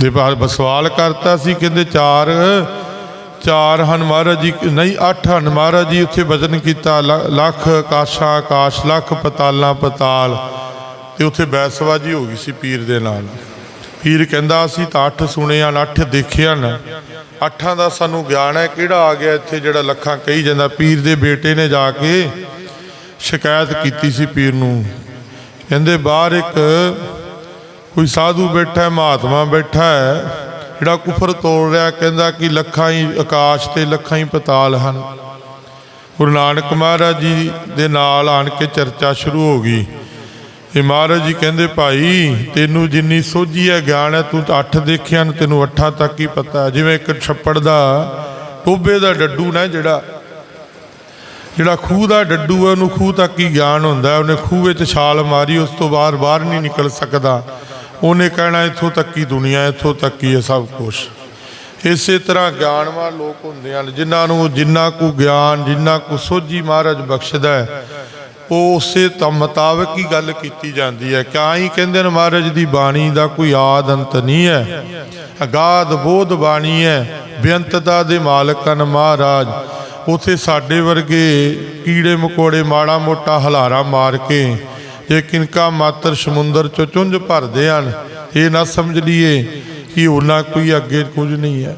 ਦੇ ਬਾਅਦ ਸਵਾਲ ਕਰਤਾ ਸੀ, ਕਹਿੰਦੇ ਚਾਰ ਚਾਰ ਹਨ ਮਹਾਰਾਜ ਜੀ, ਨਹੀਂ, ਅੱਠ ਹਨ ਮਹਾਰਾਜ ਜੀ, ਉੱਥੇ ਵਚਨ ਕੀਤਾ, ਲ- ਲੱਖ ਆਕਾਸ਼ਾਂ ਆਕਾਸ਼ ਲੱਖ ਪਤਾਲਾਂ, ਪਤਾਲ। ਤੇ ਉੱਥੇ ਬੈਸਵਾਜੀ ਹੋ ਗਈ ਸੀ ਪੀਰ ਦੇ ਨਾਲ। ਪੀਰ ਕਹਿੰਦਾ, ਅਸੀਂ ਤਾਂ ਅੱਠ ਸੁਣੇ ਹਨ, ਅੱਠ ਦੇਖੇ ਹਨ। ਅੱਠਾਂ ਦਾ ਸਾਨੂੰ ਗਿਆਨ ਹੈ, ਕਿਹੜਾ ਆ ਗਿਆ ਇੱਥੇ ਜਿਹੜਾ ਲੱਖਾਂ ਕਹੀ ਜਾਂਦਾ? ਪੀਰ ਦੇ ਬੇਟੇ ਨੇ ਜਾ ਕੇ ਸ਼ਿਕਾਇਤ ਕੀਤੀ ਸੀ ਪੀਰ ਨੂੰ। ਕਹਿੰਦੇ, ਬਾਹਰ ਇੱਕ ਕੋਈ ਸਾਧੂ ਬੈਠਾ ਹੈ, ਮਹਾਤਮਾ ਬੈਠਾ ਹੈ, ਜਿਹੜਾ ਕੁਫਰ ਤੋੜ ਰਿਹਾ ਕਹਿੰਦਾ ਕਿ ਲੱਖਾਂ ਹੀ ਆਕਾਸ਼ ਤੇ ਲੱਖਾਂ ਹੀ ਪਤਾਲ ਹਨ। ਗੁਰੂ ਨਾਨਕ ਮਹਾਰਾਜ ਜੀ ਦੇ ਨਾਲ ਆਣ ਕੇ ਚਰਚਾ ਸ਼ੁਰੂ ਹੋ ਗਈ। ਇਹ ਮਹਾਰਾਜ ਜੀ ਕਹਿੰਦੇ, ਭਾਈ, ਤੈਨੂੰ ਜਿੰਨੀ ਸੋਝੀ ਹੈ ਗਿਆਨ ਹੈ, ਤੂੰ ਤਾਂ ਅੱਠ ਦੇਖਿਆ ਨੇ, ਤੈਨੂੰ ਅੱਠਾਂ ਤੱਕ ਹੀ ਪਤਾ ਜਿਵੇਂ ਇੱਕ ਛੱਪੜ ਦਾ ਟੋਬੇ ਦਾ ਡੱਡੂ ਨਾ ਜਿਹੜਾ ਜਿਹੜਾ ਖੂਹ ਦਾ ਡੱਡੂ ਹੈ, ਉਹਨੂੰ ਖੂਹ ਤੱਕ ਹੀ ਗਿਆਨ ਹੁੰਦਾ ਉਹਨੇ ਖੂਹ ਵਿੱਚ ਛਾਲ ਮਾਰੀ, ਉਸ ਤੋਂ ਬਾਹਰ ਬਾਹਰ ਨਹੀਂ ਨਿਕਲ ਸਕਦਾ। ਉਹਨੇ ਕਹਿਣਾ, ਇੱਥੋਂ ਤੱਕ ਹੀ ਦੁਨੀਆ, ਇੱਥੋਂ ਤੱਕ ਹੀ ਹੈ ਸਭ ਕੁਝ ਇਸੇ ਤਰ੍ਹਾਂ ਗਿਆਨਵਾਨ ਲੋਕ ਹੁੰਦੇ ਹਨ, ਜਿਨ੍ਹਾਂ ਨੂੰ ਜਿੰਨਾ ਕੁ ਗਿਆਨ, ਜਿੰਨਾ ਕੁ ਸੋਝੀ ਮਹਾਰਾਜ ਬਖਸ਼ਦਾ ਹੈ ਉਹ ਉਸੇ ਤਾਂ ਮੁਤਾਬਕ ਹੀ ਗੱਲ ਕੀਤੀ ਜਾਂਦੀ ਹੈ। ਕਿਆ ਹੀ ਕਹਿੰਦੇ ਨੇ ਮਹਾਰਾਜ ਦੀ ਬਾਣੀ ਦਾ ਕੋਈ ਆਦ ਅੰਤ ਨਹੀਂ ਹੈ। ਅਗਾਧ ਬੋਧ ਬਾਣੀ ਹੈ। ਬੇਅੰਤਤਾ ਦੇ ਮਾਲਕ ਹਨ ਮਹਾਰਾਜ। ਉਥੇ ਸਾਡੇ ਵਰਗੇ ਕੀੜੇ ਮਕੋੜੇ ਮਾੜਾ ਮੋਟਾ ਹਲਾਰਾ ਮਾਰ ਕੇ ਜੇ ਕਿਨਕਾ ਮਾਤਰ ਸਮੁੰਦਰ ਚੋਂ ਚੁੰਝ ਭਰਦੇ ਹਨ। ਇਹ ਨਾ ਸਮਝ ਲਈਏ ਕਿ ਉਹਨਾਂ ਕੋਈ ਅੱਗੇ ਕੁਝ ਨਹੀਂ ਹੈ।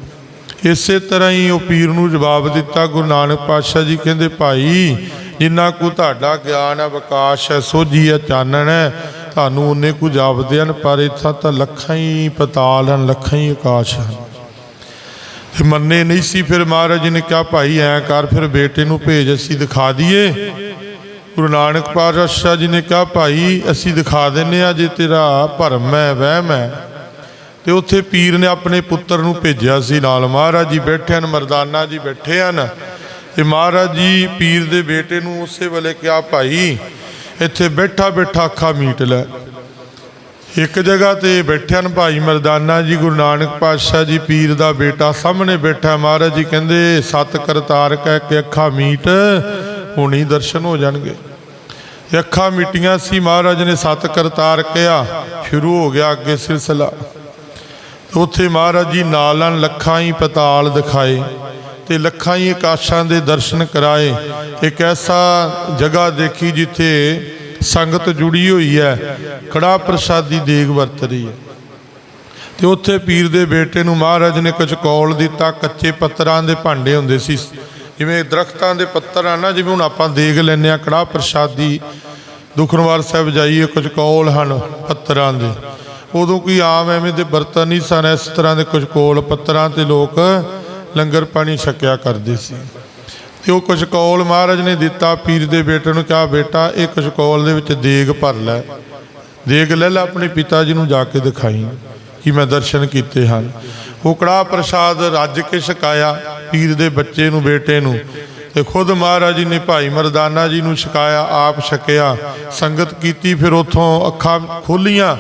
ਇਸੇ ਤਰ੍ਹਾਂ ਹੀ ਉਹ ਪੀਰ ਨੂੰ ਜਵਾਬ ਦਿੱਤਾ। ਗੁਰੂ ਨਾਨਕ ਪਾਤਸ਼ਾਹ ਜੀ ਕਹਿੰਦੇ, ਭਾਈ ਜਿੰਨਾ ਕੁ ਤੁਹਾਡਾ ਗਿਆਨ ਹੈ, ਵਿਕਾਸ ਹੈ, ਸੋਝੀ ਹੈ, ਚਾਨਣ ਹੈ, ਤੁਹਾਨੂੰ ਉਹਨੇ ਕੁ ਜਾਪਦੇ ਹਨ, ਪਰ ਇੱਥਾ ਤਾਂ ਲੱਖਾਂ ਹੀ ਪਤਾਲ ਹਨ, ਲੱਖਾਂ ਹੀ ਆਕਾਸ਼ ਹਨ। ਤੇ ਮੰਨੇ ਨਹੀਂ ਸੀ ਫਿਰ ਮਹਾਰਾਜ ਜੀ ਨੇ ਕਿਹਾ, ਭਾਈ, ਐ ਕਰ, ਫਿਰ ਬੇਟੇ ਨੂੰ ਭੇਜ, ਅਸੀਂ ਦਿਖਾ ਦਈਏ। ਗੁਰੂ ਨਾਨਕ ਪਾਤਸ਼ਾਹ ਜੀ ਨੇ ਕਿਹਾ, ਭਾਈ, ਅਸੀਂ ਦਿਖਾ ਦਿੰਨੇ ਆ, ਜੇ ਤੇਰਾ ਭਰਮ ਹੈ, ਵਹਿਮ ਹੈ। ਤੇ ਉੱਥੇ ਪੀਰ ਨੇ ਆਪਣੇ ਪੁੱਤਰ ਨੂੰ ਭੇਜਿਆ ਸੀ ਨਾਲ। ਮਹਾਰਾਜ ਜੀ ਬੈਠੇ ਹਨ, ਮਰਦਾਨਾ ਜੀ ਬੈਠੇ ਹਨ। ਤੇ ਮਹਾਰਾਜ ਜੀ ਪੀਰ ਦੇ ਬੇਟੇ ਨੂੰ ਉਸੇ ਵੇਲੇ ਕਿਹਾ, ਭਾਈ, ਇੱਥੇ ਬੈਠਾ ਬੈਠਾ ਅੱਖਾਂ ਮੀਟ ਲੈ। ਇੱਕ ਜਗ੍ਹਾ ਤੇ ਬੈਠੇ ਹਨ ਭਾਈ ਮਰਦਾਨਾ ਜੀ, ਗੁਰੂ ਨਾਨਕ ਪਾਤਸ਼ਾਹ ਜੀ, ਪੀਰ ਦਾ ਬੇਟਾ ਸਾਹਮਣੇ ਬੈਠਾ। ਮਹਾਰਾਜ ਜੀ ਕਹਿੰਦੇ, ਸਤ ਕਰਤਾਰ ਕਹਿ ਕੇ ਅੱਖਾਂ ਮੀਟ, ਹੁਣੀ ਦਰਸ਼ਨ ਹੋ ਜਾਣਗੇ। ਅੱਖਾਂ ਮੀਟੀਆਂ ਸੀ, ਮਹਾਰਾਜ ਨੇ ਸਤ ਕਰਤਾਰ ਕਿਹਾ, ਸ਼ੁਰੂ ਹੋ ਗਿਆ ਅੱਗੇ ਸਿਲਸਿਲਾ। ਉੱਥੇ ਮਹਾਰਾਜ ਜੀ ਨਾਲਾਂ ਲੱਖਾਂ ਹੀ ਪਤਾਲ ਦਿਖਾਏ। ਤੇ ਲੱਖਾਂ ਹੀ ਆਕਾਸ਼ਾਂ ਦੇ ਦਰਸ਼ਨ ਕਰਾਏ। ਇੱਕ ਐਸਾ ਜਗ੍ਹਾ ਦੇਖੀ ਜਿੱਥੇ ਸੰਗਤ ਜੁੜੀ ਹੋਈ ਹੈ ਕੜਾ ਪ੍ਰਸ਼ਾਦੀ ਦੇਗ ਵਰਤ ਰਹੀ ਹੈ। ਤੇ ਉੱਥੇ ਪੀਰ ਦੇ ਬੇਟੇ ਨੂੰ ਮਹਾਰਾਜ ਨੇ ਕੁਝ ਕੌਲ ਦਿੱਤਾ, ਕੱਚੇ ਪੱਤਰਾਂ ਦੇ ਭਾਂਡੇ ਹੁੰਦੇ ਸੀ। ਜਿਵੇਂ ਦਰਖਤਾਂ ਦੇ ਪੱਤਰ ਆ ਨਾ, ਜਿਵੇਂ ਹੁਣ ਆਪਾਂ ਦੇਖ ਲੈਂਦੇ ਆ ਕੜਾ ਪ੍ਰਸ਼ਾਦੀ ਦੁਖਨਵਾਰ ਸਾਹਿਬ ਜਾਈਏ, ਕੁਝ ਕੌਲ ਹਨ ਪੱਤਰਾਂ ਦੇ। ਉਦੋਂ ਕੋਈ ਆਮ ਐਵੇਂ ਦੇ ਬਰਤਨ ਨਹੀਂ ਸਨ, ਇਸ ਤਰ੍ਹਾਂ ਦੇ ਕੁਝ ਕੋਲ ਪੱਤਰਾਂ ਤੇ ਲੋਕ ਲੰਗਰ ਪਾਣੀ ਛਕਿਆ ਕਰਦੇ ਸੀ। ਤੇ ਉਹ ਕੁਝ ਕੌਲ ਮਹਾਰਾਜ ਨੇ ਦਿੱਤਾ, ਪੀਰ ਦੇ ਬੇਟੇ ਨੂੰ ਕਿਹਾ, ਬੇਟਾ, ਇਹ ਕੁਝ ਕੌਲ ਦੇ ਵਿੱਚ ਦੇਗ ਭਰ ਲੈ। ਦੇਗ ਲੈ ਲੈ, ਆਪਣੇ ਪਿਤਾ ਜੀ ਨੂੰ ਜਾ ਕੇ ਦਿਖਾਈ ਕਿ ਮੈਂ ਦਰਸ਼ਨ ਕੀਤੇ ਹਨ। ਉਹ ਕੜਾ ਪ੍ਰਸ਼ਾਦ ਰੱਜ ਕੇ ਛਕਾਇਆ ਪੀਰ ਦੇ ਬੱਚੇ ਨੂੰ, ਬੇਟੇ ਨੂੰ। ਤੇ ਖੁਦ ਮਹਾਰਾਜ ਜੀ ਨੇ ਭਾਈ ਮਰਦਾਨਾ ਜੀ ਨੂੰ ਛਕਾਇਆ, ਆਪ ਛਕਿਆ। ਸੰਗਤ ਕੀਤੀ, ਫਿਰ ਉਥੋਂ ਅੱਖਾਂ ਖੋਲੀਆਂ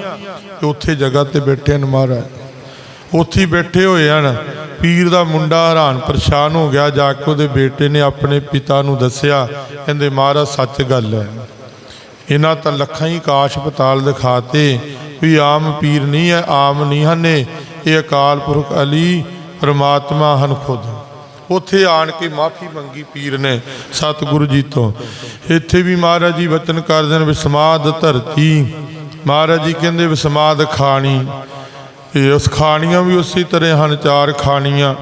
ਤੇ ਉੱਥੇ ਜਗ੍ਹਾ ਤੇ ਬੈਠੇ ਹਨ ਮਹਾਰਾਜ। ਉੱਥੇ ਬੈਠੇ ਹੋਏ ਹਨ। ਪੀਰ ਦਾ ਮੁੰਡਾ ਹੈਰਾਨ ਪਰੇਸ਼ਾਨ ਹੋ ਗਿਆ, ਜਾ ਕੇ ਉਹਦੇ ਬੇਟੇ ਨੇ ਆਪਣੇ ਪਿਤਾ ਨੂੰ ਦੱਸਿਆ, ਕਹਿੰਦੇ ਮਹਾਰਾਜ ਸੱਚ ਗੱਲ ਹੈ। ਇਹਨਾਂ ਤਾਂ ਲੱਖਾਂ ਹੀ ਕਾਸ਼ ਪਤਾਲ ਦਿਖਾਤੇ ਵੀ ਆਮ ਪੀਰ ਨਹੀਂ ਹੈ, ਆਮ ਨਹੀਂ ਹਨ, ਇਹ ਅਕਾਲ ਪੁਰਖ ਅਲੀ ਪਰਮਾਤਮਾ ਹਨ ਖੁਦ। ਉੱਥੇ ਆਣ ਕੇ ਮਾਫੀ ਮੰਗੀ ਪੀਰ ਨੇ ਸਤਿਗੁਰੂ ਜੀ ਤੋਂ। ਇੱਥੇ ਵੀ ਮਹਾਰਾਜ ਜੀ ਵਚਨ ਕਰਦੇ ਨੇ ਵਿਸਮਾਦ ਧਰਤੀ। ਮਹਾਰਾਜ ਜੀ ਕਹਿੰਦੇ ਵਿਸਮਾਦ ਖਾਣੀ। ਇਹ ਉਸ ਖਾਣੀਆਂ ਵੀ ਉਸੇ ਤਰ੍ਹਾਂ ਹਨ, ਚਾਰ ਖਾਣੀਆਂ।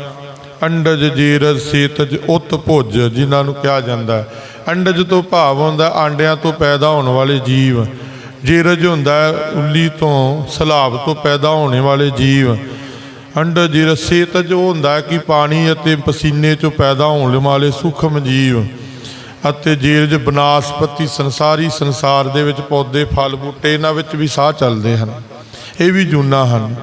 ਅੰਡਜ ਜੀਰਜ ਸੀਤਜ ਉਤ ਭੁਜ, ਜਿਨ੍ਹਾਂ ਨੂੰ ਕਿਹਾ ਜਾਂਦਾ ਅੰਡਜ ਤੋਂ ਭਾਵ ਹੁੰਦਾ ਆਂਡਿਆਂ ਤੋਂ ਪੈਦਾ ਹੋਣ ਵਾਲੇ ਜੀਵ। ਜੀਰਜ ਹੁੰਦਾ ਉੱਲੀ ਤੋਂ ਸਲਾਬ ਤੋਂ ਪੈਦਾ ਹੋਣੇ ਵਾਲੇ ਜੀਵ। ਅੰਡਜ ਜੀਰਜ ਸੀਤਜ ਉਹ ਹੁੰਦਾ ਕਿ ਪਾਣੀ ਅਤੇ ਪਸੀਨੇ ਚੋਂ ਪੈਦਾ ਹੋਣ ਵਾਲੇ ਸੂਖਮ ਜੀਵ। ਅਤੇ ਜੀਰਜ ਬਨਾਸਪਤੀ ਸੰਸਾਰੀ ਸੰਸਾਰ ਦੇ ਵਿੱਚ ਪੌਦੇ, ਫਲ, ਬੂਟੇ, ਇਹਨਾਂ ਵਿੱਚ ਵੀ ਸਾਹ ਚੱਲਦੇ ਹਨ। ਇਹ ਵੀ ਜੂਨਾ ਹਨ।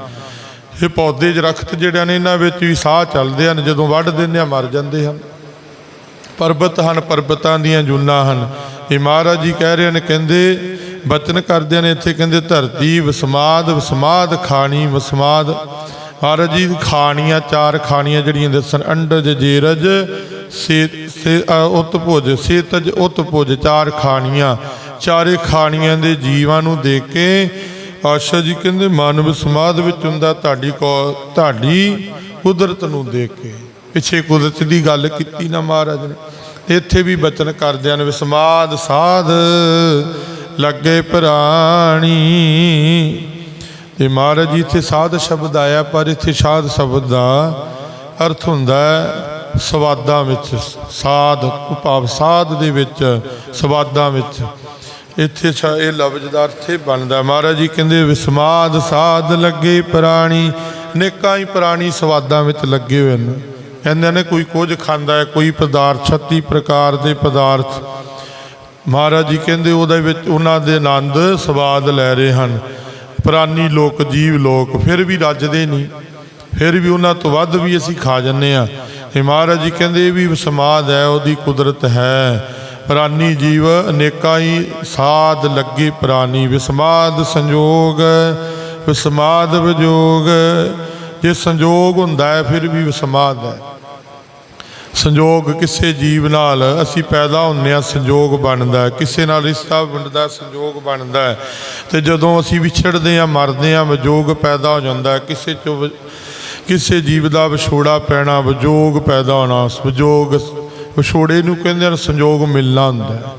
ਇਹ ਪੌਦੇ ਦਰਖਤ ਜਿਹੜੇ ਨੇ ਇਹਨਾਂ ਵਿੱਚ ਵੀ ਸਾਹ ਚੱਲਦੇ ਹਨ, ਜਦੋਂ ਵੱਢ ਦਿੰਦੇ ਆ ਮਰ ਜਾਂਦੇ ਹਨ। ਪਰਬਤ ਹਨ, ਪਰਬਤਾਂ ਦੀਆਂ ਜੂਨਾਂ ਹਨ। ਇਹ ਮਹਾਰਾਜ ਜੀ ਕਹਿ ਰਹੇ ਨੇ ਕਹਿੰਦੇ, ਬਚਨ ਕਰਦੇ ਨੇ ਇੱਥੇ, ਕਹਿੰਦੇ, ਧਰਤੀ ਵਸਮਾਦ ਵਸਮਾਦ ਖਾਣੀ, ਵਸਮਾਦ। ਮਹਾਰਾਜ ਜੀ, ਖਾਣੀਆਂ, ਚਾਰ ਖਾਣੀਆਂ ਜਿਹੜੀਆਂ ਦੱਸਣ, ਅੰਡਜ, ਜੇਰਜ ਸੇ ਸੇ ਉਤ ਭੁਜ, ਸੇਤਜ, ਉਤ ਭੁਜ, ਚਾਰ ਖਾਣੀਆਂ। ਚਾਰੇ ਖਾਣੀਆਂ ਦੇ ਜੀਵਾਂ ਨੂੰ ਦੇਖ ਕੇ ਆਸ਼ਾ ਜੀ ਕਹਿੰਦੇ ਮਾਨਵ ਸਮਾਦ ਵਿੱਚ ਹੁੰਦਾ ਤੁਹਾਡੀ ਕੋ, ਤੁਹਾਡੀ ਕੁਦਰਤ ਨੂੰ ਦੇਖ ਕੇ। ਪਿੱਛੇ ਕੁਦਰਤ ਦੀ ਗੱਲ ਕੀਤੀ ਨਾ ਮਹਾਰਾਜ ਨੇ। ਇੱਥੇ ਵੀ ਬਚਨ ਕਰਦਿਆਂ ਨੇ ਵਿਸਮਾਦ ਸਾਧ ਲੱਗੇ ਪ੍ਰਾਣੀ। ਤੇ ਮਹਾਰਾਜ ਜੀ ਇੱਥੇ ਸਾਧ ਸ਼ਬਦ ਆਇਆ, ਪਰ ਇੱਥੇ ਸਾਧ ਸ਼ਬਦ ਦਾ ਅਰਥ ਹੁੰਦਾ ਸਵਾਦਾਂ ਵਿੱਚ, ਸਾਧ ਭਾਵ ਸਾਧ ਦੇ ਵਿੱਚ, ਸਵਾਦਾਂ ਵਿੱਚ। ਇੱਥੇ ਛਾ- ਇਹ ਲਫ਼ਜ਼ ਦਾ ਅਰਥ ਇਹ ਬਣਦਾ। ਮਹਾਰਾਜ ਜੀ ਕਹਿੰਦੇ, ਵਿਸਮਾਦ ਸਾਧ ਲੱਗੇ ਪ੍ਰਾਣੀ, ਨੇਕਾਂ ਹੀ ਪ੍ਰਾਣੀ ਸਵਾਦਾਂ ਵਿੱਚ ਲੱਗੇ ਹੋਏ ਨੇ ਕਹਿੰਦੇ ਨੇ, ਕੋਈ ਕੁਝ ਖਾਂਦਾ ਹੈ, ਕੋਈ ਪਦਾਰਥ 36 ਪ੍ਰਕਾਰ ਦੇ ਪਦਾਰਥ। ਮਹਾਰਾਜ ਜੀ ਕਹਿੰਦੇ, ਉਹਦੇ ਵਿੱਚ ਉਹਨਾਂ ਦੇ ਆਨੰਦ ਸਵਾਦ ਲੈ ਰਹੇ ਹਨ। ਪ੍ਰਾਨੀ ਲੋਕ, ਜੀਵ ਲੋਕ, ਫਿਰ ਵੀ ਰੱਜਦੇ ਨਹੀਂ। ਫਿਰ ਵੀ ਉਹਨਾਂ ਤੋਂ ਵੱਧ ਵੀ ਅਸੀਂ ਖਾ ਜੰਨੇ ਆ ਤੇ ਮਹਾਰਾਜ ਜੀ ਕਹਿੰਦੇ, ਇਹ ਵੀ ਸਮਾਦ ਹੈ, ਉਹਦੀ ਕੁਦਰਤ ਹੈ। ਪ੍ਰਾਨੀ ਜੀਵ ਅਨੇਕਾਂ ਹੀ ਸਾਧ ਲੱਗੇ ਪ੍ਰਾਨੀ। ਵਿਸਮਾਦ ਸੰਜੋਗ, ਵਿਸਮਾਦ ਵਿਜੋਗ। ਜੇ ਸੰਜੋਗ ਹੁੰਦਾ ਹੈ, ਫਿਰ ਵੀ ਵਿਸਮਾਦ ਹੈ। ਸੰਜੋਗ ਕਿਸੇ ਜੀਵ ਨਾਲ, ਅਸੀਂ ਪੈਦਾ ਹੁੰਦੇ ਆ ਸੰਜੋਗ ਬਣਦਾ ਕਿਸੇ ਨਾਲ ਰਿਸ਼ਤਾ ਬਣਦਾ ਸੰਜੋਗ ਬਣਦਾ ਹੈ। ਤੇ ਜਦੋਂ ਅਸੀਂ ਵਿਛੜਦੇ ਆ ਮਰਦੇ ਆ ਵਿਜੋਗ ਪੈਦਾ ਹੋ ਜਾਂਦਾ ਕਿਸੇ ਚੋਂ ਵ- ਕਿਸੇ ਜੀਵ ਦਾ ਵਿਛੋੜਾ ਪੈਣਾ, ਵਿਜੋਗ ਪੈਦਾ ਹੋਣਾ, ਵਿਜੋਗ ਵਿਛੋੜੇ ਨੂੰ ਕਹਿੰਦੇ ਹਨ, ਸੰਜੋਗ ਮਿਲਣਾ ਹੁੰਦਾ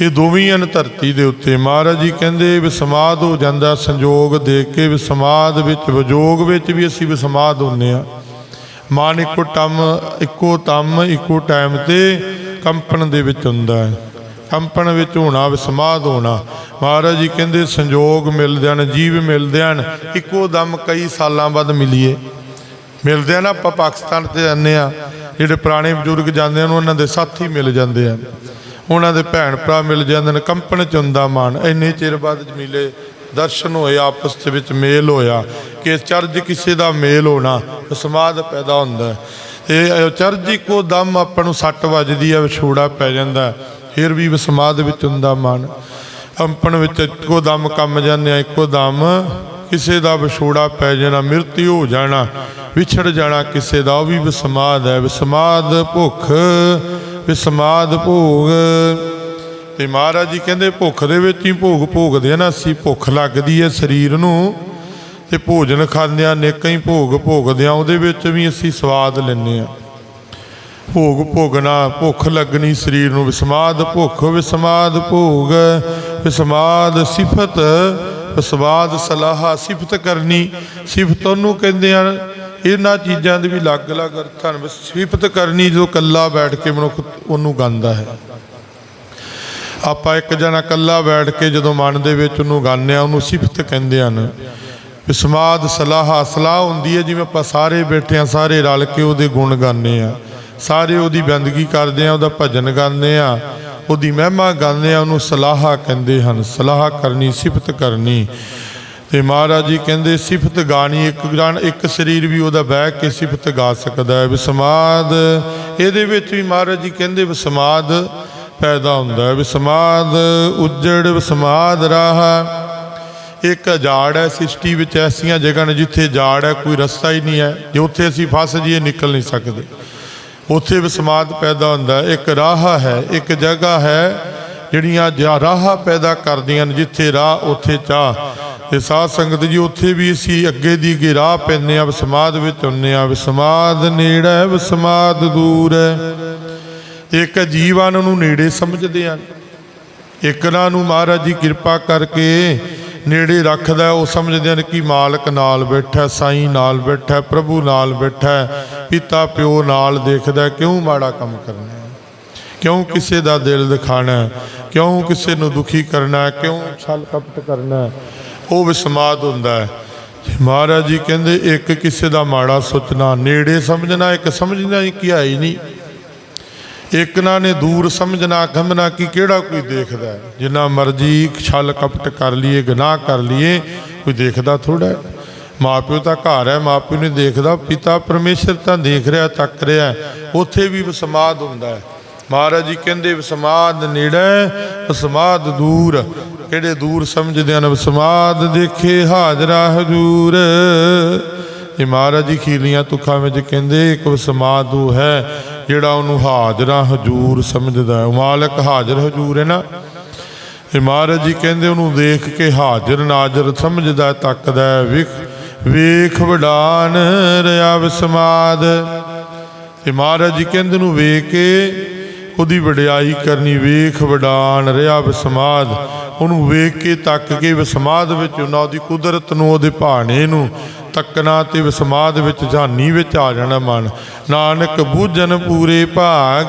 ਇਹ ਦੋਵੇਂ ਹਨ ਧਰਤੀ ਦੇ ਉੱਤੇ। ਮਹਾਰਾਜ ਜੀ ਕਹਿੰਦੇ ਵਿਸਮਾਦ ਹੋ ਜਾਂਦਾ ਸੰਜੋਗ ਦੇਖ ਕੇ ਵਿਸਮਾਦ ਵਿੱਚ, ਵਿਜੋਗ ਵਿੱਚ ਵੀ ਅਸੀਂ ਵਿਸਮਾਦ ਹੁੰਨੇ ਆ ਮਨ ਇੱਕੋ ਟਮ, ਇੱਕੋ ਤਮ, ਇੱਕੋ ਟਾਈਮ ਤੇ ਕੰਪਨ ਦੇ ਵਿੱਚ ਹੁੰਦਾ ਹੈ। ਕੰਪਨ ਵਿੱਚ ਹੋਣਾ ਵਿਸਮਾਦ ਹੋਣਾ। ਮਹਾਰਾਜ ਜੀ ਕਹਿੰਦੇ, ਸੰਜੋਗ ਮਿਲਦੇ ਹਨ, ਜੀਵ ਮਿਲਦੇ ਹਨ। ਇੱਕੋ ਦਮ ਕਈ ਸਾਲਾਂ ਬਾਅਦ ਮਿਲੀਏ। ਮਿਲਦੇ ਹਨ, ਆਪਾਂ ਪਾਕਿਸਤਾਨ ਤੇ ਜਾਂਦੇ ਆ ਜਿਹੜੇ ਪੁਰਾਣੇ ਬਜ਼ੁਰਗ ਜਾਂਦੇ ਹਨ, ਉਹਨਾਂ ਦੇ ਸਾਥੀ ਮਿਲ ਜਾਂਦੇ ਆ ਉਹਨਾਂ ਦੇ ਭੈਣ ਭਰਾ ਮਿਲ ਜਾਂਦੇ ਨੇ ਕੰਪਨ ਚ ਹੁੰਦਾ ਮਨ ਇੰਨੇ ਚਿਰ ਬਾਅਦ ਮਿਲੇ ਦਰਸ਼ਨ ਹੋਏ, ਆਪਸ ਦੇ ਵਿੱਚ ਮੇਲ ਹੋਇਆ ਕਿ ਚਰਜ ਕਿਸੇ ਦਾ ਮੇਲ ਹੋਣਾ ਸਮਾਦ ਪੈਦਾ ਹੁੰਦਾ ਇਹ ਚਰਜ ਇੱਕੋ ਦਮ ਆਪਾਂ ਨੂੰ ਸੱਟ ਵੱਜਦੀ ਆ ਵਿਛੋੜਾ ਪੈ ਜਾਂਦਾ ਫਿਰ ਵੀ ਸਮਾਦ ਵਿੱਚ ਹੁੰਦਾ ਮਨ ਕੰਪਨ ਵਿੱਚ ਇੱਕੋ ਦਮ ਕੰਮ ਜਾਂਦੇ ਆ, ਇੱਕੋ ਦਮ ਕਿਸੇ ਦਾ ਵਿਛੋੜਾ ਪੈ ਜਾਣਾ, ਮ੍ਰਿਤਿੂ ਹੋ ਜਾਣਾ, ਵਿਛੜ ਜਾਣਾ ਕਿਸੇ ਦਾ, ਉਹ ਵੀ ਵਿਸਮਾਦ ਹੈ, ਵਿਸਮਾਦ ਭੁੱਖ, ਵਿਸਮਾਦ ਭੋਗ। ਤੇ ਮਹਾਰਾਜ ਜੀ ਕਹਿੰਦੇ, ਭੁੱਖ ਦੇ ਵਿੱਚ ਹੀ ਭੋਗ ਭੋਗਦੇ ਆ ਨਾ, ਅਸੀਂ ਭੁੱਖ ਲੱਗਦੀ ਹੈ ਸਰੀਰ ਨੂੰ, ਤੇ ਭੋਜਨ ਖਾਂਦੇ ਆ ਨੇਕਾਂ ਹੀ ਭੋਗ ਭੋਗਦੇ ਆ ਉਹਦੇ ਵਿੱਚ ਵੀ ਅਸੀਂ ਸਵਾਦ ਲੈਂਦੇ ਆ ਭੋਗ ਭੋਗਣਾ, ਭੁੱਖ ਲੱਗਣੀ ਸਰੀਰ ਨੂੰ, ਵਿਸਮਾਦ ਭੁੱਖ, ਵਿਸਮਾਦ ਭੋਗ, ਵਿਸਮਾਦ ਸਿਫਤ ਸਵਾਦ ਸਲਾਹਾ ਸਿਫਤ ਕਰਨੀ, ਸਿਫਤ ਉਹਨੂੰ ਕਹਿੰਦੇ ਹਨ, ਇਹਨਾਂ ਚੀਜ਼ਾਂ ਦੇ ਵੀ ਅਲੱਗ-ਅਲੱਗ ਅਰਥ ਹਨ। ਸਿਫਤ ਕਰਨੀ ਜੋ ਕੱਲਾ ਬੈਠ ਕੇ ਮਨੁੱਖ ਉਹਨੂੰ ਗਾਉਂਦਾ ਹੈ। ਆਪਾਂ ਇੱਕ ਜਣਾ ਕੱਲਾ ਬੈਠ ਕੇ ਜਦੋਂ ਮਨ ਦੇ ਵਿੱਚ ਉਹਨੂੰ ਗਾਉਂਦੇ ਆ ਉਹਨੂੰ ਸਿਫਤ ਕਹਿੰਦੇ ਹਨ। ਵਿਸਮਾਦ ਸਲਾਹਾ, ਸਲਾਹ ਹੁੰਦੀ ਹੈ, ਜਿਵੇਂ ਆਪਾਂ ਸਾਰੇ ਬੈਠੇ ਆ ਸਾਰੇ ਰਲ ਕੇ ਉਹਦੇ ਗੁਣ ਗਾਉਂਦੇ ਆ ਸਾਰੇ ਉਹਦੀ ਬੰਦਗੀ ਕਰਦੇ ਆ ਉਹਦਾ ਭਜਨ ਗਾਉਂਦੇ ਆ ਉਹਦੀ ਮਹਿਮਾ ਗਾਉਂਦੇ ਆ ਉਹਨੂੰ ਸਲਾਹਾ ਕਹਿੰਦੇ ਹਨ, ਸਲਾਹ ਕਰਨੀ, ਸਿਫਤ ਕਰਨੀ। ਤੇ ਮਹਾਰਾਜ ਜੀ ਕਹਿੰਦੇ, ਸਿਫਤ ਗਾਣੀ ਇੱਕ ਗਾਣ, ਇੱਕ ਸਰੀਰ ਵੀ ਉਹਦਾ ਬਹਿ ਕੇ ਸਿਫਤ ਗਾ ਸਕਦਾ ਹੈ। ਵਿਸਮਾਦ, ਇਹਦੇ ਵਿੱਚ ਵੀ ਮਹਾਰਾਜ ਜੀ ਕਹਿੰਦੇ, ਵਿਸਮਾਦ ਪੈਦਾ ਹੁੰਦਾ ਹੈ। ਵਿਸਮਾਦ ਉੱਜੜ, ਵਿਸਮਾਦ ਰਾਹ। ਇੱਕ ਜਾੜ ਹੈ ਸ੍ਰਿਸ਼ਟੀ ਵਿੱਚ ਐਸੀਆਂ ਜਗ੍ਹਾ ਨੇ ਜਿੱਥੇ ਝਾੜ ਹੈ, ਕੋਈ ਰਸਤਾ ਹੀ ਨਹੀਂ ਹੈ। ਜੇ ਉੱਥੇ ਅਸੀਂ ਫਸ ਜਾਈਏ, ਨਿਕਲ ਨਹੀਂ ਸਕਦੇ। ਉੱਥੇ ਵਿਸਮਾਦ ਪੈਦਾ ਹੁੰਦਾ ਇੱਕ ਰਾਹ ਹੈ, ਇੱਕ ਜਗ੍ਹਾ ਹੈ, ਜਿਹੜੀਆਂ ਜਾ ਰਾਹ ਪੈਦਾ ਕਰਦੀਆਂ ਨੇ, ਜਿੱਥੇ ਰਾਹ, ਉੱਥੇ ਚਾਹ। ਤੇ ਸਾਧ ਸੰਗਤ ਜੀ, ਉੱਥੇ ਵੀ ਅਸੀਂ ਅੱਗੇ ਦੀ ਅੱਗੇ ਰਾਹ ਪੈਂਦੇ ਆ ਵਿਸਮਾਦ ਵਿੱਚ ਹੁੰਨੇ ਆ ਵਿਸਮਾਦ ਨੇੜੇ ਹੈ ਵਿਸਮਾਦ ਦੂਰ ਹੈ। ਇੱਕ ਜੀਵਨ ਨੂੰ ਨੇੜੇ ਸਮਝਦੇ ਹਨ। ਇੱਕ ਨਾ ਨੂੰ ਮਹਾਰਾਜ ਜੀ ਕਿਰਪਾ ਕਰਕੇ ਨੇੜੇ ਰੱਖਦਾ ਉਹ ਸਮਝਦੇ ਹਨ ਕਿ ਮਾਲਕ ਨਾਲ ਬੈਠਾ, ਸਾਈਂ ਨਾਲ ਬੈਠਾ, ਪ੍ਰਭੂ ਨਾਲ ਬੈਠਾ ਪਿਤਾ ਪਿਓ ਨਾਲ ਦੇਖਦਾ ਕਿਉਂ ਮਾੜਾ ਕੰਮ ਕਰਨਾ ਕਿਉਂ ਕਿਸੇ ਦਾ ਦਿਲ ਦਿਖਾਣਾ ਕਿਉਂ ਕਿਸੇ ਨੂੰ ਦੁਖੀ ਕਰਨਾ ਕਿਉਂ ਛਲ ਕਪਟ ਕਰਨਾ ਉਹ ਵਿਸਮਾਦ ਹੁੰਦਾ ਹੈ। ਮਹਾਰਾਜ ਜੀ ਕਹਿੰਦੇ, ਇੱਕ ਕਿਸੇ ਦਾ ਮਾੜਾ ਸੋਚਣਾ, ਨੇੜੇ ਸਮਝਣਾ, ਇੱਕ ਸਮਝਣਾ ਹੀ ਕਿਹਾ ਹੀ ਨਹੀਂ। ਇੱਕ ਨਾ ਨੇ ਦੂਰ ਸਮਝਣਾ ਗੰਧਨਾ ਕਿ ਕਿਹੜਾ ਕੋਈ ਦੇਖਦਾ। ਜਿੰਨਾ ਮਰਜ਼ੀ ਛਲ ਕਪਟ ਕਰ ਲਈਏ, ਗੁਨਾਹ ਕਰ ਲਈਏ, ਕੋਈ ਦੇਖਦਾ ਥੋੜਾ ਹੈ। ਮਾਪਿਓ ਤਾਂ ਘਰ ਹੈ, ਮਾਪਿਓ ਨੇ ਦੇਖਦਾ। ਪਿਤਾ ਪਰਮੇਸ਼ਰ ਤਾਂ ਦੇਖ ਰਿਹਾ ਤੱਕ ਰਿਹਾ ਉੱਥੇ ਵੀ ਵਿਸਮਾਦ ਹੁੰਦਾ ਹੈ। ਮਹਾਰਾਜ ਜੀ ਕਹਿੰਦੇ, ਵਿਸਮਾਦ ਨੇੜੇ ਵਿਸਮਾਦ ਦੂਰ ਕਿਹੜੇ ਦੂਰ ਸਮਝਦੇ ਹਨ? ਵਿਸਮਾਦ ਦੇਖੇ ਹਾਜ਼ਰਾ ਹਜੂਰ। ਇਹ ਮਹਾਰਾਜ ਜੀ ਖੀਲੀਆਂ ਤੁਖਾਂ ਵਿੱਚ ਕਹਿੰਦੇ, ਇੱਕ ਵਿਸਮਾਦ ਉਹ ਹੈ ਜਿਹੜਾ ਉਹਨੂੰ ਹਾਜ਼ਰਾ ਹਜੂਰ ਸਮਝਦਾ ਹੈ। ਮਾਲਕ ਹਾਜ਼ਰ ਹਜੂਰ ਹੈ ਨਾ। ਇਹ ਮਹਾਰਾਜ ਜੀ ਕਹਿੰਦੇ ਉਹਨੂੰ ਦੇਖ ਕੇ ਹਾਜ਼ਰ ਨਾਜ਼ਰ ਸਮਝਦਾ ਹੈ, ਤੱਕਦਾ ਹੈ, ਵੇਖ ਵੇਖ ਵਡਾਨ ਰਿਆ ਵਿਸਮਾਦ। ਤੇ ਮਹਾਰਾਜ ਜੀ ਕਹਿੰਦੇ ਨੂੰ ਵੇਖ ਕੇ ਉਹਦੀ ਵਡਿਆਈ ਕਰਨੀ ਵੇਖ ਵਡਾਨ ਰਿਹਾ ਵਿਸਮਾਦ। ਉਹਨੂੰ ਵੇਖ ਕੇ ਤੱਕ ਕੇ ਵਿਸਮਾਦ ਵਿੱਚ ਉਹਨਾਂ ਉਹਦੀ ਕੁਦਰਤ ਨੂੰ ਉਹਦੇ ਭਾਣੇ ਨੂੰ ਤੱਕਣਾ ਤੇ ਵਿਸਮਾਦ ਵਿੱਚ ਜਾਨੀ ਵਿੱਚ ਆ ਜਾਣਾ ਮਨ। ਨਾਨਕ ਬੂਝਨ ਪੂਰੇ ਭਾਗ।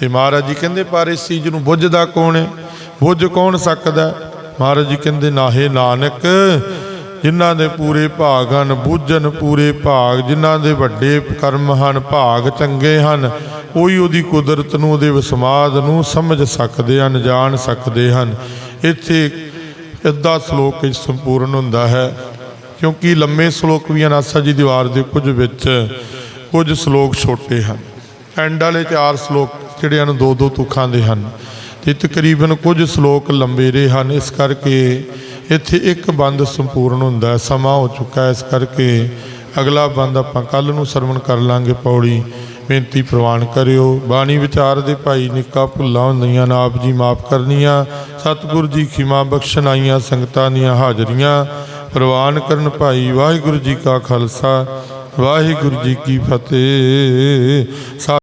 ਤੇ ਮਹਾਰਾਜ ਜੀ ਕਹਿੰਦੇ, ਪਰ ਇਸ ਚੀਜ਼ ਨੂੰ ਬੁੱਝਦਾ ਕੌਣ ਹੈ ਬੁੱਝ ਕੌਣ ਸਕਦਾ? ਮਹਾਰਾਜ ਜੀ ਕਹਿੰਦੇ, ਨਾਹੇ ਨਾਨਕ, ਜਿਨ੍ਹਾਂ ਦੇ ਪੂਰੇ ਭਾਗ ਹਨ ਬੁੱਝਣ ਪੂਰੇ ਭਾਗ, ਜਿਨ੍ਹਾਂ ਦੇ ਵੱਡੇ ਕਰਮ ਹਨ, ਭਾਗ ਚੰਗੇ ਹਨ, ਉਹੀ ਉਹਦੀ ਕੁਦਰਤ ਨੂੰ, ਉਹਦੇ ਵਿਸਮਾਦ ਨੂੰ ਸਮਝ ਸਕਦੇ ਹਨ, ਜਾਣ ਸਕਦੇ ਹਨ। ਇੱਥੇ ਅੱਧਾ ਸ਼ਲੋਕ ਸੰਪੂਰਨ ਹੁੰਦਾ ਹੈ। ਕਿਉਂਕਿ ਲੰਮੇ ਸ਼ਲੋਕ ਵੀ ਅਨਾਸਾ ਜੀ ਦੀਵਾਰ ਦੇ ਕੁਝ ਵਿੱਚ, ਕੁਝ ਸ਼ਲੋਕ ਛੋਟੇ ਹਨ। ਐਂਡ ਵਾਲੇ ਚਾਰ ਸ਼ਲੋਕ ਜਿਹੜੇ ਹਨ, ਦੋ ਦੋ ਤੁਖਾਂ ਦੇ ਹਨ। ਤੇ ਤਕਰੀਬਨ ਕੁਝ ਸ਼ਲੋਕ ਲੰਬੇ ਰਹੇ ਹਨ। ਇਸ ਕਰਕੇ ਇੱਥੇ ਇੱਕ ਬੰਦ ਸੰਪੂਰਨ ਹੁੰਦਾ ਹੈ, ਸਮਾਂ ਹੋ ਚੁੱਕਾ ਹੈ। ਇਸ ਕਰਕੇ ਅਗਲਾ ਬੰਦ ਆਪਾਂ ਕੱਲ ਨੂੰ ਸਰਵਣ ਕਰ ਲਾਂਗੇ। ਪੌੜੀ ਬੇਨਤੀ ਪ੍ਰਵਾਨ ਕਰਿਓ। ਬਾਣੀ ਵਿਚਾਰ ਦੇ ਭਾਈ ਨਿੱਕਾ ਭੁੱਲਾਂ ਹੁੰਦੀਆਂ ਨਾ, ਆਪ ਜੀ ਮਾਫ ਕਰਨੀਆਂ। ਸਤਿਗੁਰ ਜੀ ਖਿਮਾ ਬਖਸ਼ਣ ਆਈਆਂ, ਸੰਗਤਾਂ ਦੀਆਂ ਹਾਜ਼ਰੀਆਂ। ਪ੍ਰਵਾਨ ਕਰਨ ਭਾਈ ਵਾਹਿਗੁਰੂ ਜੀ ਕਾ ਖਾਲਸਾ ਵਾਹਿਗੁਰੂ ਜੀ ਕੀ ਫਤਿਹ।